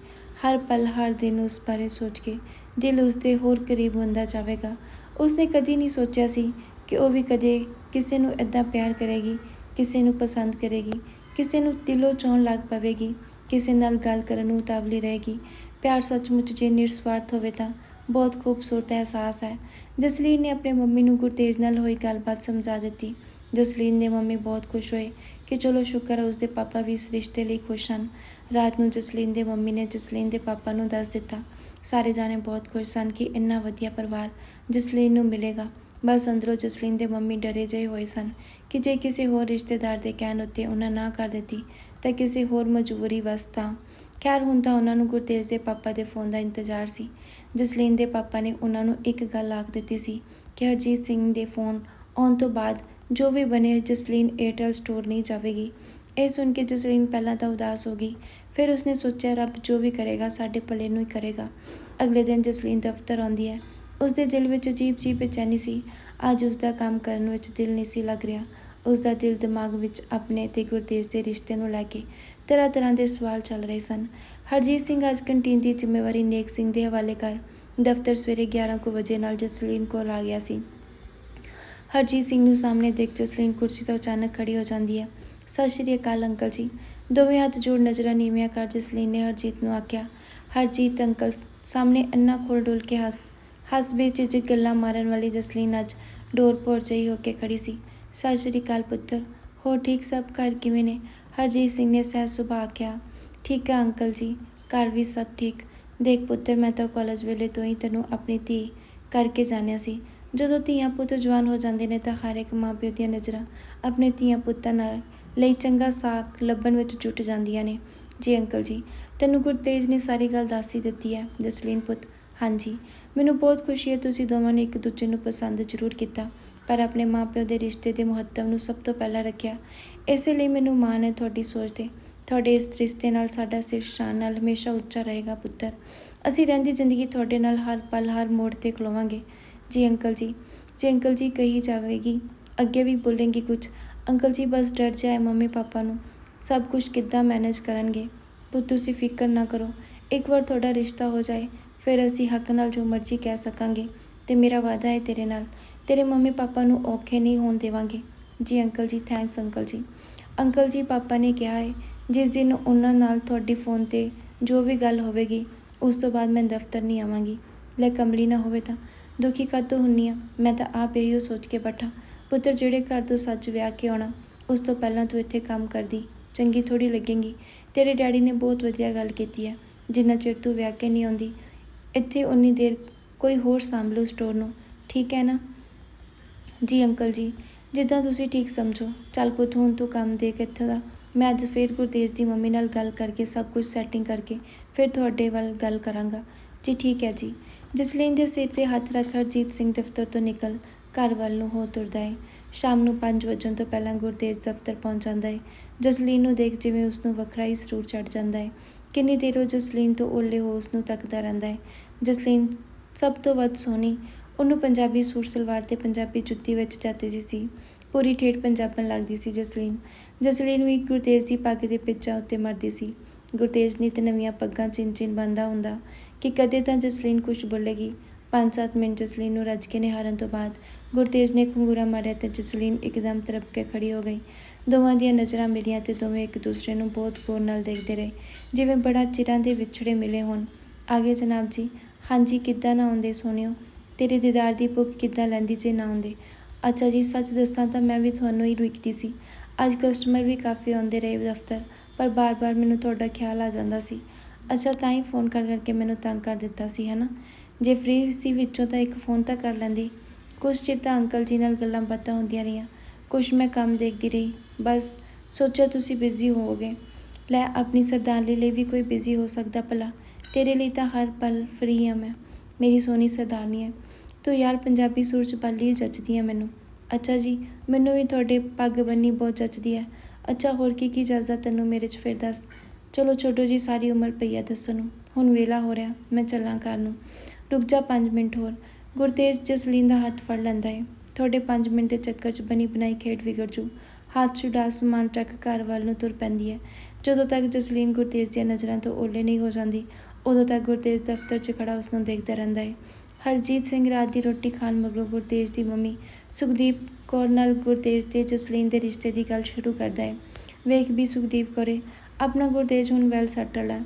ਹਰ ਪਲ, ਹਰ ਦਿਨ ਉਸ ਬਾਰੇ ਸੋਚ ਕੇ ਦਿਲ ਉਸ ਦੇ ਹੋਰ ਕਰੀਬ ਹੁੰਦਾ ਜਾਵੇਗਾ। ਉਸਨੇ ਕਦੀ ਨਹੀਂ ਸੋਚਿਆ ਸੀ ਕਿ ਉਹ ਵੀ ਕਦੇ ਕਿਸੇ ਨੂੰ ਇਦਾਂ ਪਿਆਰ ਕਰੇਗੀ, ਕਿਸੇ ਨੂੰ ਪਸੰਦ ਕਰੇਗੀ, ਕਿਸੇ ਨੂੰ ਦਿਲੋਂ ਚਾਹਣ ਲੱਗ ਪਵੇਗੀ, ਕਿਸੇ ਨਾਲ ਗੱਲ ਕਰਨ ਨੂੰ ਉਤਾਵਲੀ ਰਹੇਗੀ। ਪਿਆਰ ਸੱਚਮੁੱਚ ਜੇ ਨਿਰਸਵਾਰਥ ਹੋਵੇ ਤਾਂ ਬਹੁਤ ਖੂਬਸੂਰਤ ਅਹਿਸਾਸ ਹੈ। ਜਸਲੀਨ ਨੇ ਆਪਣੇ ਮੰਮੀ ਨੂੰ ਗੁਰਤੇਜ ਨਾਲ ਹੋਈ ਗੱਲਬਾਤ ਸਮਝਾ ਦਿੱਤੀ। ਜਸਲੀਨ ਦੇ ਮੰਮੀ ਬਹੁਤ ਖੁਸ਼ ਹੋਏ ਕਿ ਚਲੋ ਸ਼ੁਕਰ ਹੈ ਉਸਦੇ ਪਾਪਾ ਵੀ ਇਸ ਰਿਸ਼ਤੇ ਲਈ ਖੁਸ਼ ਹਨ। ਰਾਤ ਨੂੰ ਜਸਲੀਨ ਦੇ ਮੰਮੀ ਨੇ ਜਸਲੀਨ ਦੇ ਪਾਪਾ ਨੂੰ ਦੱਸ ਦਿੱਤਾ। ਸਾਰੇ ਜਾਣੇ ਬਹੁਤ ਖੁਸ਼ ਸਨ ਕਿ ਇੰਨਾ ਵਧੀਆ ਪਰਿਵਾਰ ਜਸਲੀਨ ਨੂੰ ਮਿਲੇਗਾ। ਬਸ ਅੰਦਰੋਂ ਜਸਲੀਨ ਦੇ ਮੰਮੀ ਡਰੇ ਜਿਹੇ ਹੋਏ ਸਨ ਕਿ ਜੇ ਕਿਸੇ ਹੋਰ ਰਿਸ਼ਤੇਦਾਰ ਦੇ ਕਹਿਣ ਉੱਤੇ ਉਹਨਾਂ ਨਾ ਕਰ ਦਿੱਤੀ, ਤਾਂ ਕਿਸੇ ਹੋਰ ਮਜਬੂਰੀ ਵਸ ਤਾਂ। ਖੈਰ, ਹੁਣ ਤਾਂ ਉਹਨਾਂ ਨੂੰ ਗੁਰਤੇਜ ਦੇ ਪਾਪਾ ਦੇ ਫੋਨ ਦਾ ਇੰਤਜ਼ਾਰ ਸੀ। ਜਸਲੀਨ ਦੇ ਪਾਪਾ ਨੇ ਉਹਨਾਂ ਨੂੰ ਇੱਕ ਗੱਲ ਆਖ ਦਿੱਤੀ ਸੀ ਕਿ ਹਰਜੀਤ ਸਿੰਘ ਦੇ ਫੋਨ ਆਉਣ ਤੋਂ ਬਾਅਦ ਜੋ ਵੀ ਬਣੇ, ਜਸਲੀਨ ਏਅਰਟੈਲ ਸਟੋਰ ਨਹੀਂ ਜਾਵੇਗੀ। ਇਹ ਸੁਣ ਕੇ ਜਸਲੀਨ ਪਹਿਲਾਂ ਤਾਂ ਉਦਾਸ ਹੋ ਗਈ। ਫਿਰ ਉਸਨੇ ਸੋਚਿਆ, ਰੱਬ ਜੋ ਵੀ ਕਰੇਗਾ, ਸਾਡੇ ਭਲੇ ਨੂੰ ਹੀ ਕਰੇਗਾ। ਅਗਲੇ ਦਿਨ ਜਸਲੀਨ ਦਫ਼ਤਰ ਆਉਂਦੀ ਹੈ। ਉਸਦੇ ਦਿਲ ਵਿੱਚ ਅਜੀਬ ਜਿਹੀ ਬੇਚੈਨੀ ਸੀ। ਅੱਜ ਉਸਦਾ ਕੰਮ ਕਰਨ ਵਿੱਚ ਦਿਲ ਨਹੀਂ ਸੀ ਲੱਗ ਰਿਹਾ। ਉਸ ਦਾ ਦਿਲ ਦਿਮਾਗ ਵਿੱਚ ਆਪਣੇ ਤੇ ਗੁਰਤੇਜ ਦੇ ਰਿਸ਼ਤੇ ਨੂੰ ਲੈ ਕੇ ਤਰ੍ਹਾਂ ਤਰ੍ਹਾਂ ਦੇ ਸਵਾਲ ਚੱਲ ਰਹੇ ਸਨ। ਹਰਜੀਤ ਸਿੰਘ ਅੱਜ ਕੰਟੀਨ ਦੀ ਜ਼ਿੰਮੇਵਾਰੀ ਨੇਕ ਸਿੰਘ ਦੇ ਹਵਾਲੇ ਕਰ ਦਫ਼ਤਰ ਸਵੇਰੇ 11 ਕੁ ਵਜੇ ਨਾਲ ਜਸਲੀਨ ਕੋਲ ਆ ਗਿਆ ਸੀ। ਹਰਜੀਤ ਸਿੰਘ ਨੂੰ ਸਾਹਮਣੇ ਦੇਖ ਜਸਲੀਨ ਕੁਰਸੀ ਤੋਂ ਅਚਾਨਕ ਖੜੀ ਹੋ ਜਾਂਦੀ ਹੈ। ਸਤਿ ਸ਼੍ਰੀ ਅਕਾਲ, ਅੰਕਲ ਜੀ। ਦੋਵੇਂ ਹੱਥ ਜੋੜ ਨਜ਼ਰਾਂ ਨੀਵੀਆਂ ਕਰ ਜਸਲੀਨ ਨੇ ਹਰਜੀਤ ਨੂੰ ਆਖਿਆ। ਹਰਜੀਤ, ਅੰਕਲ, ਸਾਹਮਣੇ ਅੰਨਾ ਖੋਲ ਡੋਲ ਕੇ ਹੱਸ ਹੱਸ ਬੇਚਿਜਕ ਗੱਲਾਂ ਮਾਰਨ ਵਾਲੀ ਜਸਲੀਨ ਅੱਜ ਡੋਰ ਪੋਰ ਜਿਹੀ ਹੋ ਕੇ ਖੜੀ ਸੀ। ਸਤਿ ਸ਼੍ਰੀ ਅਕਾਲ ਪੁੱਤਰ ਹੋਰ ਠੀਕ ਸਭ ਘਰ ਕਿਵੇਂ ਨੇ? ਹਰਜੀਤ ਸਿੰਘ ਨੇ ਸਹਿ ਸੁਭਾਅ ਕਿਹਾ। ਠੀਕ ਹੈ ਅੰਕਲ ਜੀ, ਘਰ ਵੀ ਸਭ ਠੀਕ। ਦੇਖ ਪੁੱਤਰ ਮੈਂ ਤਾਂ ਕਾਲਜ ਵੇਲੇ ਤੋਂ ਹੀ ਤੈਨੂੰ ਆਪਣੀ ਧੀ ਕਰਕੇ ਜਾਣਿਆ ਸੀ। ਜਦੋਂ ਧੀਆਂ ਪੁੱਤ ਜਵਾਨ ਹੋ ਜਾਂਦੇ ਨੇ ਤਾਂ ਹਰ ਇੱਕ ਮਾਂ ਪਿਓ ਦੀਆਂ ਨਜ਼ਰਾਂ ਆਪਣੇ ਧੀਆਂ ਪੁੱਤਾਂ ਨਾਲ ਲਈ ਚੰਗਾ ਸਾਕ ਲੱਭਣ ਵਿੱਚ ਜੁਟ ਜਾਂਦੀਆਂ ਨੇ। ਜੀ ਅੰਕਲ ਜੀ, ਤੈਨੂੰ ਗੁਰਤੇਜ ਨੇ ਸਾਰੀ ਗੱਲ ਦੱਸ ਹੀ ਦਿੱਤੀ ਹੈ ਜਸਲੀਨ ਪੁੱਤ। ਹਾਂਜੀ ਮੈਨੂੰ ਬਹੁਤ ਖੁਸ਼ੀ ਹੈ ਤੁਸੀਂ ਦੋਵਾਂ ਨੇ ਇੱਕ ਦੂਜੇ ਨੂੰ ਪਸੰਦ ਜ਼ਰੂਰ ਕੀਤਾ, ਪਰ ਆਪਣੇ ਮਾਪਿਓ ਦੇ ਰਿਸ਼ਤੇ ਦੇ ਮਹੱਤਵ ਨੂੰ ਸਭ ਤੋਂ ਪਹਿਲਾਂ ਰੱਖਿਆ। ਇਸੇ ਲਈ ਮੈਨੂੰ ਮਾਣ ਹੈ ਤੁਹਾਡੀ ਸੋਚ ਤੇ ਤੁਹਾਡੇ ਇਸ ਰਿਸ਼ਤੇ ਨਾਲ ਸਾਡਾ ਸਿਰ ਸ਼ਾਨ ਨਾਲ ਹਮੇਸ਼ਾ ਉੱਚਾ ਰਹੇਗਾ ਪੁੱਤਰ। ਅਸੀਂ ਰਹਿੰਦੀ ਜ਼ਿੰਦਗੀ ਤੁਹਾਡੇ ਨਾਲ ਹਰ ਪਲ ਹਰ ਮੋੜ ਤੇ ਖਲੋਵਾਂਗੇ। ਜੀ ਅੰਕਲ ਜੀ ਜੀ ਅੰਕਲ ਜੀ ਕਹੀ ਜਾਵੇਗੀ, ਅੱਗੇ ਵੀ ਬੋਲੇਂਗੀ ਕੁਝ, ਅੰਕਲ ਜੀ ਬਸ ਡਰ ਜਾਏ ਮੰਮੀ ਪਾਪਾ ਨੂੰ, ਸਭ ਕੁਝ ਕਿੱਦਾਂ ਮੈਨੇਜ ਕਰਨਗੇ? ਪੁੱਤ ਤੁਸੀਂ ਫਿਕਰ ਨਾ ਕਰੋ, ਇੱਕ ਵਾਰ ਤੁਹਾਡਾ ਰਿਸ਼ਤਾ ਹੋ ਜਾਏ ਫਿਰ ਅਸੀਂ ਹੱਕ ਨਾਲ ਜੋ ਮਰਜ਼ੀ ਕਹਿ ਸਕਾਂਗੇ ਤੇ ਮੇਰਾ ਵਾਅਦਾ ਹੈ ਤੇਰੇ ਨਾਲ। ਤੇਰੇ ਮੰਮੀ ਪਾਪਾ ਨੂੰ ਔਖੇ ਨਹੀਂ ਹੋਣ ਦੇਵਾਂਗੇ। ਜੀ ਅੰਕਲ ਜੀ ਥੈਂਕਸ ਅੰਕਲ ਜੀ। ਅੰਕਲ ਜੀ, ਪਾਪਾ ਨੇ ਕਿਹਾ ਹੈ, ਜਿਸ ਦਿਨ ਉਹਨਾਂ ਨਾਲ ਤੁਹਾਡੀ ਫੋਨ ਤੇ ਜੋ ਵੀ ਗੱਲ ਹੋਵੇਗੀ, ਉਸ ਤੋਂ ਬਾਅਦ ਮੈਂ ਦਫ਼ਤਰ ਨਹੀਂ ਆਵਾਂਗੀ। ਲੈ ਕਮਲੀ ਨਾ ਹੋਵੇ ਤਾਂ। ਦੁਖੀ ਕਾਤੋਂ ਹੁੰਨੀ ਆ? ਮੈਂ ਤਾਂ ਆਪ ਇਹੋ ਸੋਚ ਕੇ ਬੈਠਾ। ਪੁੱਤਰ, ਜਿਹੜੇ ਘਰ ਤੋਂ ਸੱਚ ਵਿਆਹ ਕੇ ਆਉਣਾ, ਉਸ ਤੋਂ ਪਹਿਲਾਂ ਤੂੰ ਇੱਥੇ ਕੰਮ ਕਰਦੀ। ਚੰਗੀ ਥੋੜੀ ਲੱਗੇਗੀ। ਤੇਰੇ ਡੈਡੀ ਨੇ ਬਹੁਤ ਵਧੀਆ ਗੱਲ ਕੀਤੀ ਹੈ। ਜਿੰਨਾ ਚਿਰ ਤੂੰ ਵਿਆਹ ਕੇ ਨਹੀਂ ਆਉਂਦੀ ਇੱਥੇ ਉਨੀ ਦੇਰ ਕੋਈ ਹੋਰ ਸਾਂਭ ਲਓ ਸਟੋਰ ਨੂੰ, ਠੀਕ ਹੈ ਨਾ? ਜੀ ਅੰਕਲ ਜੀ, ਜਿੱਦਾਂ ਤੁਸੀਂ ਠੀਕ ਸਮਝੋ। ਚੱਲ ਪੁੱਤ, ਹੁਣ ਤੂੰ ਕੰਮ ਦੇ ਇੱਥੇ ਦਾ। ਮੈਂ ਅੱਜ ਫੇਰ ਗੁਰਤੇਜ ਦੀ ਮੰਮੀ ਨਾਲ ਗੱਲ ਕਰਕੇ ਸਭ ਕੁਝ ਸੈਟਿੰਗ ਕਰਕੇ ਫਿਰ ਤੁਹਾਡੇ ਵੱਲ ਗੱਲ ਕਰਾਂਗਾ। ਜੀ ਠੀਕ ਹੈ ਜੀ। ਜਸਲੀਨ ਦੇ ਸਿਰ ਤੇ ਹੱਥ ਰੱਖ ਹਰਜੀਤ ਸਿੰਘ ਦਫ਼ਤਰ ਤੋਂ ਨਿਕਲ ਘਰ ਵੱਲ ਨੂੰ ਹੋ ਤੁਰਦਾ ਹੈ ਸ਼ਾਮ ਨੂੰ 5 ਵਜਣ ਤੋਂ ਪਹਿਲਾਂ ਗੁਰਤੇਜ ਦਫ਼ਤਰ ਪਹੁੰਚ ਜਾਂਦਾ ਹੈ ਜਸਲੀਨ ਨੂੰ ਦੇਖ ਜਿਵੇਂ ਉਸ ਨੂੰ ਵੱਖਰਾ ਹੀ ਸਰੂਰ ਚੜ ਜਾਂਦਾ ਹੈ ਕਿੰਨੀ ਦੇਰ ਉਹ ਜਸਲੀਨ ਤੋਂ ਓਲੇ ਹੋ ਉਸ ਨੂੰ ਤੱਕਦਾ ਰਹਿੰਦਾ ਹੈ ਜਸਲੀਨ, ਸਭ ਤੋਂ ਵੱਧ ਸੋਹਣੀ, ਉਹਨੂੰ ਪੰਜਾਬੀ ਸੂਟ, ਸਲਵਾਰ ਅਤੇ ਪੰਜਾਬੀ ਜੁੱਤੀ ਵਿੱਚ ਜਾਂਦੀ ਸੀ। ਪੂਰੀ ਠੇਠ ਪੰਜਾਬਣ ਲੱਗਦੀ ਸੀ ਜਸਲੀਨ। ਜਸਲੀਨ ਵੀ ਗੁਰਤੇਜ ਦੀ ਪੱਗ ਦੇ ਪਿੱਛਾਂ ਉੱਤੇ ਮਰਦੀ ਸੀ। ਗੁਰਤੇਜ ਨੇ ਨਿਤ ਨਵੀਆਂ ਪੱਗਾਂ ਚਿੰਨ ਚਿੰਨ ਬੰਦਾ ਹੁੰਦਾ, ਕਿ ਕਦੇ ਤਾਂ ਜਸਲੀਨ ਕੁਝ ਬੋਲੇਗੀ। 5-7 ਮਿੰਟ ਜਸਲੀਨ ਨੂੰ ਰੱਜ ਕੇ ਨਿਹਾਰਨ ਤੋਂ ਬਾਅਦ ਗੁਰਤੇਜ ਨੇ ਖੰਗੂਰਾ ਮਾਰਿਆ ਤੇ ਜਸਲੀਨ ਇੱਕਦਮ ਤਰਪ ਕੇ ਖੜੀ ਹੋ ਗਈ। ਦੋਵਾਂ ਦੀਆਂ ਨਜ਼ਰਾਂ ਮਿਲੀਆਂ ਤੇ ਦੋਵੇਂ ਇੱਕ ਦੂਸਰੇ ਨੂੰ ਬਹੁਤ ਗੌਰ ਨਾਲ ਦੇਖਦੇ ਰਹੇ, ਜਿਵੇਂ ਬੜਾ ਚਿਰਾਂ ਦੇ ਵਿਛੜੇ ਮਿਲੇ ਹੋਣ। ਆਗੇ ਜਨਾਬ ਜੀ ਹਾਂਜੀ, ਕਿੱਦਾਂ ਨਾ ਆਉਂਦੇ ਸੋਹਣਿਓ। ਤੇਰੇ ਦੀਦਾਰ ਦੀ ਭੁੱਖ ਕਿੱਦਾਂ ਲੈਂਦੀ ਜੇ ਨਾ ਆਉਂਦੇ। ਅੱਛਾ ਜੀ, ਸੱਚ ਦੱਸਾਂ ਤਾਂ ਮੈਂ ਵੀ ਤੁਹਾਨੂੰ ਹੀ ਰੁਕਦੀ ਸੀ। ਅੱਜ ਕਸਟਮਰ ਵੀ ਕਾਫੀ ਆਉਂਦੇ ਰਹੇ ਦਫ਼ਤਰ, ਪਰ ਬਾਰ-ਬਾਰ ਮੈਨੂੰ ਤੁਹਾਡਾ ਖਿਆਲ ਆ ਜਾਂਦਾ ਸੀ। ਅੱਛਾ, ਤਾਂ ਹੀ ਫੋਨ ਕਰ ਕਰਕੇ ਮੈਨੂੰ ਤੰਗ ਕਰ ਦਿੱਤਾ ਸੀ ਹੈ ਨਾ ਜੇ ਫ੍ਰੀ ਸੀ ਵਿੱਚੋਂ ਤਾਂ ਇੱਕ ਫੋਨ ਤਾਂ ਕਰ ਲੈਂਦੀ। ਕੁਛ ਚਿਰ ਤਾਂ ਅੰਕਲ ਜੀ ਨਾਲ ਗੱਲਾਂ ਬਾਤਾਂ ਹੁੰਦੀਆਂ ਰਹੀਆਂ। ਕੁਛ ਮੈਂ ਕੰਮ ਦੇਖਦੀ ਰਹੀ। ਬਸ, ਸੋਚਿਆ ਤੁਸੀਂ ਬਿਜ਼ੀ ਹੋਵੋਗੇ। ਲੈ, ਆਪਣੀ ਸਰਦਾਰਨੀ ਲਈ ਵੀ ਕੋਈ ਬਿਜ਼ੀ ਹੋ ਸਕਦਾ ਭਲਾ। ਤੇਰੇ ਲਈ ਤਾਂ ਹਰ ਪਲ ਫ੍ਰੀ ਹਾਂ ਮੈਂ। ਮੇਰੀ ਸੋਹਣੀ ਸਰਦਾਰਨੀ ਹੈ। ਤੂੰ ਯਾਰ ਪੰਜਾਬੀ ਸੂਰਜ ਚ ਪਾਲੀ ਜੱਚਦੀ ਹੈ ਮੈਨੂੰ। ਅੱਛਾ ਜੀ, ਮੈਨੂੰ ਵੀ ਤੁਹਾਡੇ ਪੱਗ ਬੰਨੀ ਬਹੁਤ ਜੱਚਦੀ ਹੈ। ਅੱਛਾ, ਹੋਰ ਕੀ ਕੀ ਜੱਚਦਾ ਤੈਨੂੰ ਮੇਰੇ ਚ ਫਿਰ ਦੱਸ। ਚਲੋ ਛੋਟੋ ਜੀ, ਸਾਰੀ ਉਮਰ ਪਈ ਆ ਦੱਸਣ ਨੂੰ। ਹੁਣ ਵੇਲਾ ਹੋ ਰਿਹਾ, ਮੈਂ ਚੱਲਾਂ ਘਰ ਨੂੰ। ਰੁਕ ਜਾ 5 ਮਿੰਟ ਹੋਰ। ਗੁਰਤੇਜ ਜਸਲੀਨ ਦਾ ਹੱਥ ਫੜ ਲੈਂਦਾ ਹੈ ਤੁਹਾਡੇ 5 ਮਿੰਟ ਦੇ ਚੱਕਰ 'ਚ ਬਣੀ ਬਣਾਈ ਖੇਡ ਵਿਗੜ ਜੂ। ਹੱਥ ਛੁਡਾ ਸਮਾਨ ਚੱਕ ਘਰ ਵੱਲ ਨੂੰ ਤੁਰ ਪੈਂਦੀ ਹੈ। ਜਦੋਂ ਤੱਕ ਜਸਲੀਨ ਗੁਰਤੇਜ ਦੀਆਂ ਨਜ਼ਰਾਂ ਤੋਂ ਓਲੇ ਨਹੀਂ ਹੋ ਜਾਂਦੀ ਉਦੋਂ ਤੱਕ ਗੁਰਤੇਜ ਦਫ਼ਤਰ 'ਚ ਖੜਾ ਉਸ ਨੂੰ ਦੇਖਦਾ ਰਹਿੰਦਾ ਹੈ ਹਰਜੀਤ ਸਿੰਘ ਰਾਤ ਦੀ ਰੋਟੀ ਖਾਣ ਮਗਰੋਂ ਗੁਰਤੇਜ ਦੀ ਮੰਮੀ ਸੁਖਦੀਪ ਕੌਰ ਨਾਲ ਗੁਰਤੇਜ ਤੇ ਜਸਲੀਨ ਦੇ ਰਿਸ਼ਤੇ ਦੀ ਗੱਲ ਸ਼ੁਰੂ ਕਰਦਾ ਹੈ ਵੇਖ ਵੀ ਸੁਖਦੀਪ ਕੌਰੇ ਆਪਣਾ ਗੁਰਤੇਜ ਹੁਣ ਵੈਲ ਸੈਟਲ ਹੈ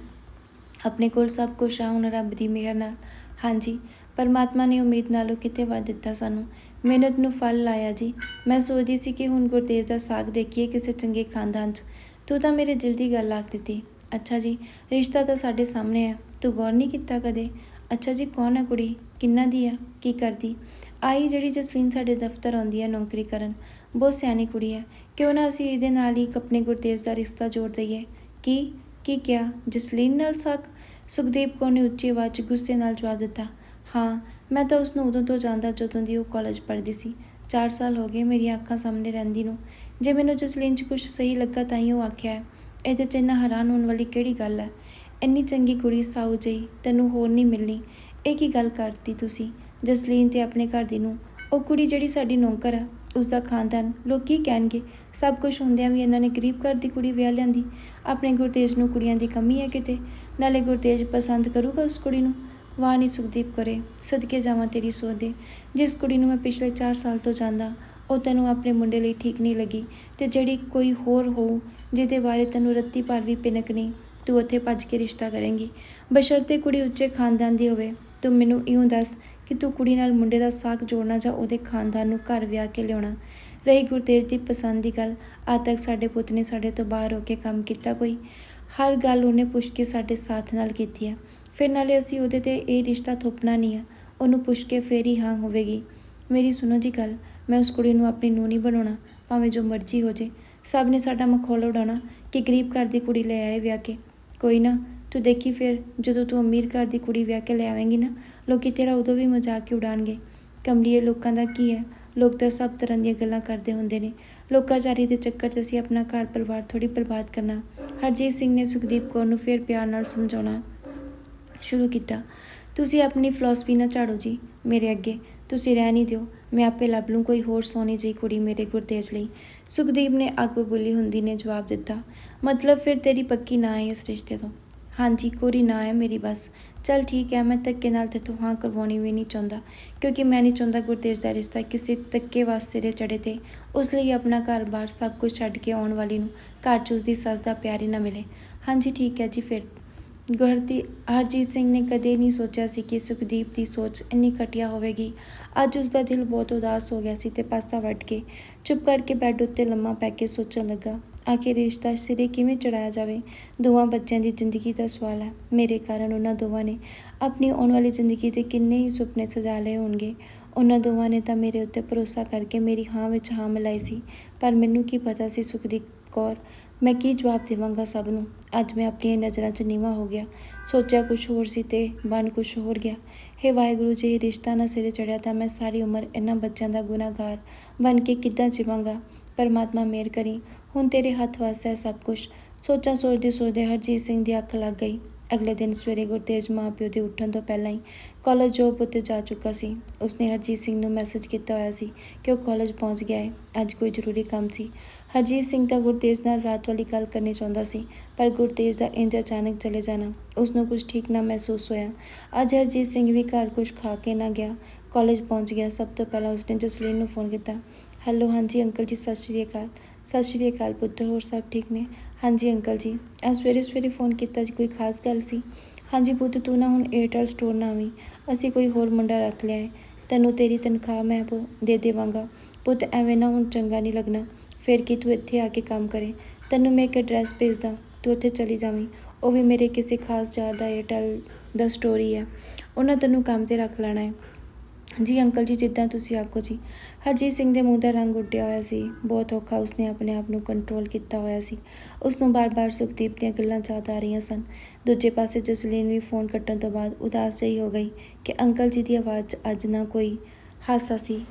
ਆਪਣੇ ਕੋਲ ਸਭ ਕੁਝ ਆ ਹੁਣ ਰੱਬ ਦੀ ਮਿਹਰ ਨਾਲ। ਹਾਂਜੀ, ਪਰਮਾਤਮਾ ਨੇ ਉਮੀਦ ਨਾਲੋਂ ਕਿਤੇ ਵੱਧ ਦਿੱਤਾ ਸਾਨੂੰ। ਮਿਹਨਤ ਨੂੰ ਫਲ ਲਾਇਆ ਜੀ। ਮੈਂ ਸੋਚਦੀ ਸੀ ਕਿ ਹੁਣ ਗੁਰਤੇਜ ਦਾ ਸਾਗ ਦੇਖੀਏ ਕਿਸੇ ਚੰਗੇ ਖਾਨਦਾਨ 'ਚ। ਤੂੰ ਤਾਂ ਮੇਰੇ ਦਿਲ ਦੀ ਗੱਲ ਆਖ ਦਿੱਤੀ। ਅੱਛਾ ਜੀ, ਰਿਸ਼ਤਾ ਤਾਂ ਸਾਡੇ ਸਾਹਮਣੇ ਹੈ ਤੂੰ ਗੌਰ ਨਹੀਂ ਕੀਤਾ ਕਦੇ? ਅੱਛਾ ਜੀ, ਕੌਣ ਆ ਕੁੜੀ? ਕਿੰਨਾ ਦੀ ਆ? ਕੀ ਕਰਦੀ? ਆਈ ਜਿਹੜੀ ਜਸਲੀਨ ਸਾਡੇ ਦਫ਼ਤਰ ਆਉਂਦੀ ਹੈ ਨੌਕਰੀ ਕਰਨ। ਬਹੁਤ ਸਿਆਣੀ ਕੁੜੀ ਹੈ ਕਿਉਂ ਨਾ ਅਸੀਂ ਇਹਦੇ ਨਾਲ ਹੀ ਆਪਣੇ ਗੁਰਤੇਜ ਦਾ ਰਿਸ਼ਤਾ ਜੋੜ ਦਈਏ? ਕੀ? ਕੀ ਕਿਹਾ? ਜਸਲੀਨ ਨਾਲ ਸਾਕ? ਸੁਖਦੀਪ ਕੌਰ ਨੇ ਉੱਚੀ ਆਵਾਜ਼ 'ਚ ਗੁੱਸੇ ਨਾਲ ਜਵਾਬ ਦਿੱਤਾ, ਹਾਂ, ਮੈਂ ਤਾਂ ਉਸ ਨੂੰ ਉਦੋਂ ਤੋਂ ਜਾਣਦਾ ਜਦੋਂ ਦੀ ਉਹ ਕਾਲਜ ਪੜ੍ਹਦੀ ਸੀ। 4 ਸਾਲ ਹੋ ਗਏ ਮੇਰੀਆਂ ਅੱਖਾਂ ਸਾਹਮਣੇ ਰਹਿੰਦੀ ਨੂੰ। ਜੇ ਮੈਨੂੰ ਜਸਲੀਨ 'ਚ ਕੁਝ ਸਹੀ ਲੱਗਾ ਤਾਂ ਹੀ ਉਹ ਆਖਿਆ ਹੈ, ਇਹਦੇ 'ਚ ਇੰਨਾ ਹੈਰਾਨ ਹੋਣ ਵਾਲੀ ਕਿਹੜੀ ਗੱਲ ਹੈ? ਇੰਨੀ ਚੰਗੀ ਕੁੜੀ ਸਾਊ ਜਈ ਤੈਨੂੰ ਹੋਰ ਨਹੀਂ ਮਿਲਣੀ। ਇਹ ਕੀ ਗੱਲ ਕਰਤੀ ਤੁਸੀਂ? ਜਸਲੀਨ ਤੇ ਆਪਣੇ ਘਰ ਦੀ ਨੂੰ ਉਹ ਕੁੜੀ ਜਿਹੜੀ ਸਾਡੀ ਨੌਕਰ ਆ ਉਸ ਦਾ ਖਾਨਦਾਨ। ਲੋਕ ਕੀ ਕਹਿਣਗੇ? ਸਭ ਕੁਝ ਹੁੰਦਿਆਂ ਵੀ ਇਹਨਾਂ ਨੇ ਗਰੀਬ ਘਰ ਦੀ ਕੁੜੀ ਵਿਆਹ ਲਿਆਂਦੀ। ਆਪਣੇ ਗੁਰਤੇਜ ਨੂੰ ਕੁੜੀਆਂ ਦੀ ਕਮੀ ਹੈ ਕਿਤੇ? ਨਾਲੇ ਗੁਰਤੇਜ ਪਸੰਦ ਕਰੂਗਾ ਉਸ ਕੁੜੀ ਨੂੰ? ਵਾਹ ਨਹੀਂ ਸੁਖਦੀਪ ਕਰੇ, ਸਦਕੇ ਜਾਵਾਂ ਤੇਰੀ ਸੋਚ ਦੇ। ਜਿਸ ਕੁੜੀ ਨੂੰ ਮੈਂ ਪਿਛਲੇ 4 ਸਾਲ ਤੋਂ ਜਾਂਦਾ ਉਹ ਤੈਨੂੰ ਆਪਣੇ ਮੁੰਡੇ ਲਈ ਠੀਕ ਨਹੀਂ ਲੱਗੀ। ਤੇ ਜਿਹੜੀ ਕੋਈ ਹੋਰ ਹੋਊ, ਜਿਹਦੇ ਬਾਰੇ ਤੈਨੂੰ ਰੱਤੀ ਭਰ ਵੀ ਪਿਨਕ ਨਹੀਂ। ਤੂੰ ਉੱਥੇ ਭੱਜ ਕੇ ਰਿਸ਼ਤਾ ਕਰੇਂਗੀ। ਬਸ਼ਰਤੇ ਕੁੜੀ ਉੱਚੇ ਖਾਨਦਾਨ ਦੀ ਹੋਵੇ, ਤੂੰ ਮੈਨੂੰ ਇਉਂ ਦੱਸ ਕਿ ਤੂੰ ਕੁੜੀ ਨਾਲ ਮੁੰਡੇ ਦਾ ਸਾਕ ਜੋੜਨਾ ਜਾਂ ਉਹਦੇ ਖਾਨਦਾਨ ਨੂੰ ਘਰ ਵਿਆਹ ਕੇ ਲਿਆਉਣਾ। ਰਹੀ ਗੁਰਤੇਜ ਦੀ ਪਸੰਦ ਦੀ ਗੱਲ ਅੱਜ ਤੱਕ ਸਾਡੇ ਪੁੱਤ ਨੇ ਸਾਡੇ ਤੋਂ ਬਾਹਰ ਹੋ ਕੇ ਕੰਮ ਕੀਤਾ ਕੋਈ। ਹਰ ਗੱਲ ਉਹਨੇ ਪੁੱਛ ਕੇ ਸਾਡੇ ਸਾਥ ਨਾਲ ਕੀਤੀ ਹੈ। ਫਿਰ ਨਾਲੇ ਅਸੀਂ ਉਹਦੇ ਤੇ ਇਹ ਰਿਸ਼ਤਾ ਥੋਪਣਾ ਨਹੀਂ ਆ ਉਹਨੂੰ ਪੁੱਛ ਕੇ ਫੇਰ ਹੀ ਹਾਂ ਹੋਵੇਗੀ। ਮੇਰੀ ਸੁਣੋ ਜੀ ਗੱਲ, ਮੈਂ ਉਸ ਕੁੜੀ ਨੂੰ ਆਪਣੀ ਨੂੰਹ ਨਹੀਂ ਬਣਾਉਣਾ, ਭਾਵੇਂ ਜੋ ਮਰਜ਼ੀ ਹੋ ਜੇ। ਸਭ ਨੇ ਸਾਡਾ ਮਖੌਲ ਉਡਾਉਣਾ ਕਿ ਗਰੀਬ ਘਰ ਦੀ ਕੁੜੀ ਲੈ ਆਏ ਵਿਆਹ ਕੇ। ਕੋਈ ਨਾ, ਤੂੰ ਦੇਖੀ ਫਿਰ, ਜਦੋਂ ਤੂੰ ਅਮੀਰ ਘਰ ਦੀ ਕੁੜੀ ਵਿਆਹ ਕੇ ਲੈ ਆਵੇਂਗੀ ਨਾ, ਲੋਕੀ ਤੇਰਾ ਉਦੋਂ ਵੀ ਮਜ਼ਾਕ ਹੀ ਉਡਾਣਗੇ ਕਮਲੀਏ, ਲੋਕਾਂ ਦਾ ਕੀ ਹੈ? ਲੋਕ ਤਾਂ ਸਭ ਤਰ੍ਹਾਂ ਦੀਆਂ ਗੱਲਾਂ ਕਰਦੇ ਹੁੰਦੇ ਨੇ। ਲੋਕਾਚਾਰੀ ਦੇ ਚੱਕਰ 'ਚ ਅਸੀਂ ਆਪਣਾ ਘਰ ਪਰਿਵਾਰ ਥੋੜੀ ਬਰਬਾਦ ਕਰਨਾ। ਹਰਜੀਤ ਸਿੰਘ ਨੇ ਸੁਖਦੀਪ ਕੌਰ ਨੂੰ ਫਿਰ ਪਿਆਰ ਨਾਲ ਸਮਝਾਉਣਾ ਸ਼ੁਰੂ ਕੀਤਾ। ਤੁਸੀਂ ਆਪਣੀ ਫਿਲਾਸਫੀ ਨਾ ਝਾੜੋ ਜੀ, ਮੇਰੇ ਅੱਗੇ। ਤੁਸੀਂ ਰਹਿ ਨਹੀਂ ਦਿਓ। ਮੈਂ ਆਪੇ ਲੱਭ ਲੂੰ, ਕੋਈ ਹੋਰ ਸੋਹਣੀ ਜਿਹੀ ਕੁੜੀ ਮੇਰੇ ਗੁਰਤੇਜ ਲਈ। ਸੁਖਦੀਪ ਨੇ ਅੱਗ ਬਬੂਲੀ ਹੁੰਦੀ ਨੇ ਜਵਾਬ ਦਿੱਤਾ, ਮਤਲਬ ਫਿਰ ਤੇਰੀ ਪੱਕੀ ਨਾ ਹੈ ਇਸ ਰਿਸ਼ਤੇ ਤੋਂ? ਹਾਂਜੀ, ਕੋਰੀ ਨਾ ਹੈ ਮੇਰੀ ਬਸ। ਚਲ ਠੀਕ ਹੈ, ਮੈਂ ਧੱਕੇ ਨਾਲ ਤੇਥੋਂ ਹਾਂ ਕਰਵਾਉਣੀ ਵੀ ਨਹੀਂ ਚਾਹੁੰਦਾ, ਕਿਉਂਕਿ ਮੈਂ ਨਹੀਂ ਚਾਹੁੰਦਾ ਗੁਰਤੇਜ ਦਾ ਰਿਸ਼ਤਾ ਕਿਸੇ ਧੱਕੇ ਵਾਸਤੇ ਦੇ ਚੜੇ ਤੇ। ਉਸ ਲਈ ਆਪਣਾ ਘਰ-ਬਾਰ ਸਭ ਕੁਝ ਛੱਡ ਕੇ ਆਉਣ ਵਾਲੀ ਨੂੰ ਘਰ 'ਚ ਉਸ ਦੀ ਸੱਸ ਦਾ ਪਿਆਰ ਹੀ ਨਾ ਮਿਲੇ। ਹਾਂਜੀ, ਠੀਕ ਹੈ ਜੀ, ਫਿਰ ਗੁਰਦੀ ਹਰਜੀਤ ਸਿੰਘ ਨੇ ਕਦੇ ਨਹੀਂ ਸੋਚਿਆ ਸੀ ਕਿ ਸੁਖਦੀਪ ਦੀ ਸੋਚ ਇੰਨੀ ਘਟੀਆ ਹੋਵੇਗੀ। ਅੱਜ ਉਸ ਦਾ ਦਿਲ ਬਹੁਤ ਉਦਾਸ ਹੋ ਗਿਆ ਸੀ ਤੇ ਪਾਸਾ ਵੱਟ ਕੇ ਚੁੱਪ ਕਰਕੇ ਬੈੱਡ ਉੱਤੇ ਲੰਮਾ ਪੈ ਕੇ ਸੋਚਣ ਲੱਗਾ, ਆਖਿਰ ਰਿਸ਼ਤਾ ਸਿਰੇ ਕਿਵੇਂ ਚੜਾਇਆ ਜਾਵੇ? ਦੋਵਾਂ ਬੱਚਿਆਂ ਦੀ ਜ਼ਿੰਦਗੀ ਦਾ ਸਵਾਲ ਹੈ। ਮੇਰੇ ਕਾਰਨ ਉਹਨਾਂ ਦੋਵਾਂ ਨੇ ਆਪਣੀ ਆਉਣ ਵਾਲੀ ਜ਼ਿੰਦਗੀ ਦੇ ਕਿੰਨੇ ਹੀ ਸੁਪਨੇ ਸਜਾ ਲਏ ਹੋਣਗੇ। ਉਹਨਾਂ ਦੋਵਾਂ ਨੇ ਤਾਂ ਮੇਰੇ ਉੱਤੇ ਭਰੋਸਾ ਕਰਕੇ ਮੇਰੀ ਹਾਂ ਵਿੱਚ ਹਾਂ ਮਿਲਾਈ ਸੀ, ਪਰ ਮੈਨੂੰ ਕੀ ਪਤਾ ਸੀ ਸੁਖਦੀਪ ਕੌਰ ਮੈਂ ਕੀ ਜਵਾਬ ਦੇਵਾਂਗਾ ਸਭ ਨੂੰ? ਅੱਜ ਮੈਂ ਆਪਣੀਆਂ ਨਜ਼ਰਾਂ 'ਚ ਨੀਵਾਂ ਹੋ ਗਿਆ। ਸੋਚਿਆ ਕੁਝ ਹੋਰ ਸੀ ਤੇ ਬਣ ਕੁਝ ਹੋਰ ਗਿਆ। ਹੇ ਵਾਹਿਗੁਰੂ ਜੀ, ਰਿਸ਼ਤਾ ਨਾ ਸਿਰੇ ਚੜਿਆ ਤਾਂ ਮੈਂ ਸਾਰੀ ਉਮਰ ਇਹਨਾਂ ਬੱਚਿਆਂ ਦਾ ਗੁਨਾਹਗਾਰ ਬਣ ਕੇ ਕਿੱਦਾਂ ਜੀਵਾਂਗਾ? ਪਰਮਾਤਮਾ ਮਿਹਰ ਕਰੀ। ਹੁਣ ਤੇਰੇ ਹੱਥ ਵਾਸਾ ਹੈ ਸਭ ਕੁਝ ਸੋਚਾਂ ਸੋਚਦੇ ਸੋਚਦੇ ਹਰਜੀਤ ਸਿੰਘ ਦੀ ਅੱਖ ਲੱਗ ਗਈ। ਅਗਲੇ ਦਿਨ ਸਵੇਰੇ ਗੁਰਤੇਜ ਮਾਂ ਪਿਓ ਦੇ ਉੱਠਣ ਤੋਂ ਪਹਿਲਾਂ ਹੀ ਕਾਲਜ ਜੋਬ ਉੱਤੇ ਜਾ ਚੁੱਕਾ ਸੀ। ਉਸਨੇ ਹਰਜੀਤ ਸਿੰਘ ਨੂੰ ਮੈਸੇਜ ਕੀਤਾ ਹੋਇਆ ਸੀ ਕਿ ਉਹ ਕਾਲਜ ਪਹੁੰਚ ਗਿਆ ਹੈ। ਅੱਜ ਕੋਈ ਜ਼ਰੂਰੀ ਕੰਮ ਸੀ। ਹਰਜੀਤ ਸਿੰਘ ਤਾਂ ਗੁਰਤੇਜ ਨਾਲ ਰਾਤ ਵਾਲੀ ਗੱਲ ਕਰਨੀ ਚਾਹੁੰਦਾ ਸੀ, ਪਰ ਗੁਰਤੇਜ ਦਾ ਇੰਜ ਅਚਾਨਕ ਚਲੇ ਜਾਣਾ ਉਸ ਨੂੰ ਕੁਝ ਠੀਕ ਨਾ ਮਹਿਸੂਸ ਹੋਇਆ। ਅੱਜ ਹਰਜੀਤ ਸਿੰਘ ਵੀ ਘਰ ਕੁਝ ਖਾ ਕੇ ਨਾ ਗਿਆ। ਕਾਲਜ ਪਹੁੰਚ ਗਿਆ। ਸਭ ਤੋਂ ਪਹਿਲਾਂ ਉਸਨੇ ਜਸਲੀਨ ਨੂੰ ਫੋਨ ਕੀਤਾ। ਹੈਲੋ, ਹਾਂਜੀ ਅੰਕਲ ਜੀ, ਸਤਿ ਸ਼੍ਰੀ ਅਕਾਲ। ਸਤਿ ਸ਼੍ਰੀ ਅਕਾਲ ਪੁੱਤਰ ਹੋਰ ਸਭ ਠੀਕ ਨੇ? ਹਾਂਜੀ ਅੰਕਲ ਜੀ। ਅੱਜ ਸਵੇਰੇ ਸਵੇਰੇ ਫੋਨ ਕੀਤਾ ਜੀ, ਕੋਈ ਖਾਸ ਗੱਲ ਸੀ? ਹਾਂਜੀ ਪੁੱਤ, ਤੂੰ ਨਾ ਹੁਣ ਏਅਰਟੈਲ ਸਟੋਰ ਨਾ ਆਵੀਂ। ਅਸੀਂ ਕੋਈ ਹੋਰ ਮੁੰਡਾ ਰੱਖ ਲਿਆ ਹੈ ਤੈਨੂੰ ਤੇਰੀ ਤਨਖਾਹ ਮੈਂ ਦੇ ਦੇਵਾਂਗਾ। ਪੁੱਤ, ਐਵੇਂ ਨਾ ਹੁਣ ਚੰਗਾ ਨਹੀਂ ਲੱਗਣਾ। ਫਿਰ ਕੀ ਤੂੰ ਇੱਥੇ ਆ ਕੇ ਕੰਮ ਕਰੇ? ਤੈਨੂੰ ਮੈਂ ਇੱਕ ਐਡਰੈਸ ਭੇਜਦਾ, ਤੂੰ ਉੱਥੇ ਚਲੀ ਜਾਵੀਂ। ਉਹ ਵੀ ਮੇਰੇ ਕਿਸੇ ਖਾਸ ਯਾਰ ਦਾ ਏਅਰਟੈਲ ਦਾ ਸਟੋਰੀ ਹੈ ਉਹਨਾਂ ਤੈਨੂੰ ਕੰਮ ਤੇ ਰੱਖ ਲੈਣਾ ਹੈ। ਜੀ ਅੰਕਲ ਜੀ, ਜਿੱਦਾਂ ਤੁਸੀਂ ਆਖੋ ਜੀ। ਹਰਜੀਤ ਸਿੰਘ ਦੇ ਮੂੰਹ ਦਾ ਰੰਗ ਉੱਡਿਆ ਹੋਇਆ ਸੀ। ਬਹੁਤ ਔਖਾ ਉਸਨੇ ਆਪਣੇ ਆਪ ਨੂੰ ਕੰਟਰੋਲ ਕੀਤਾ ਹੋਇਆ ਸੀ। ਉਸ ਨੂੰ ਬਾਰ-ਬਾਰ ਸੁਖਦੀਪ ਦੀਆਂ ਗੱਲਾਂ ਯਾਦ ਆ ਰਹੀਆਂ ਸਨ। ਦੂਜੇ ਪਾਸੇ ਜਸਲੀਨ ਵੀ ਫੋਨ ਕੱਟਣ ਤੋਂ ਬਾਅਦ ਉਦਾਸ ਜਿਹੀ ਹੋ ਗਈ ਕਿ ਅੰਕਲ ਜੀ ਦੀ ਆਵਾਜ਼ 'ਚ ਅੱਜ ਨਾ ਕੋਈ ਹਾਸਾ ਸੀ।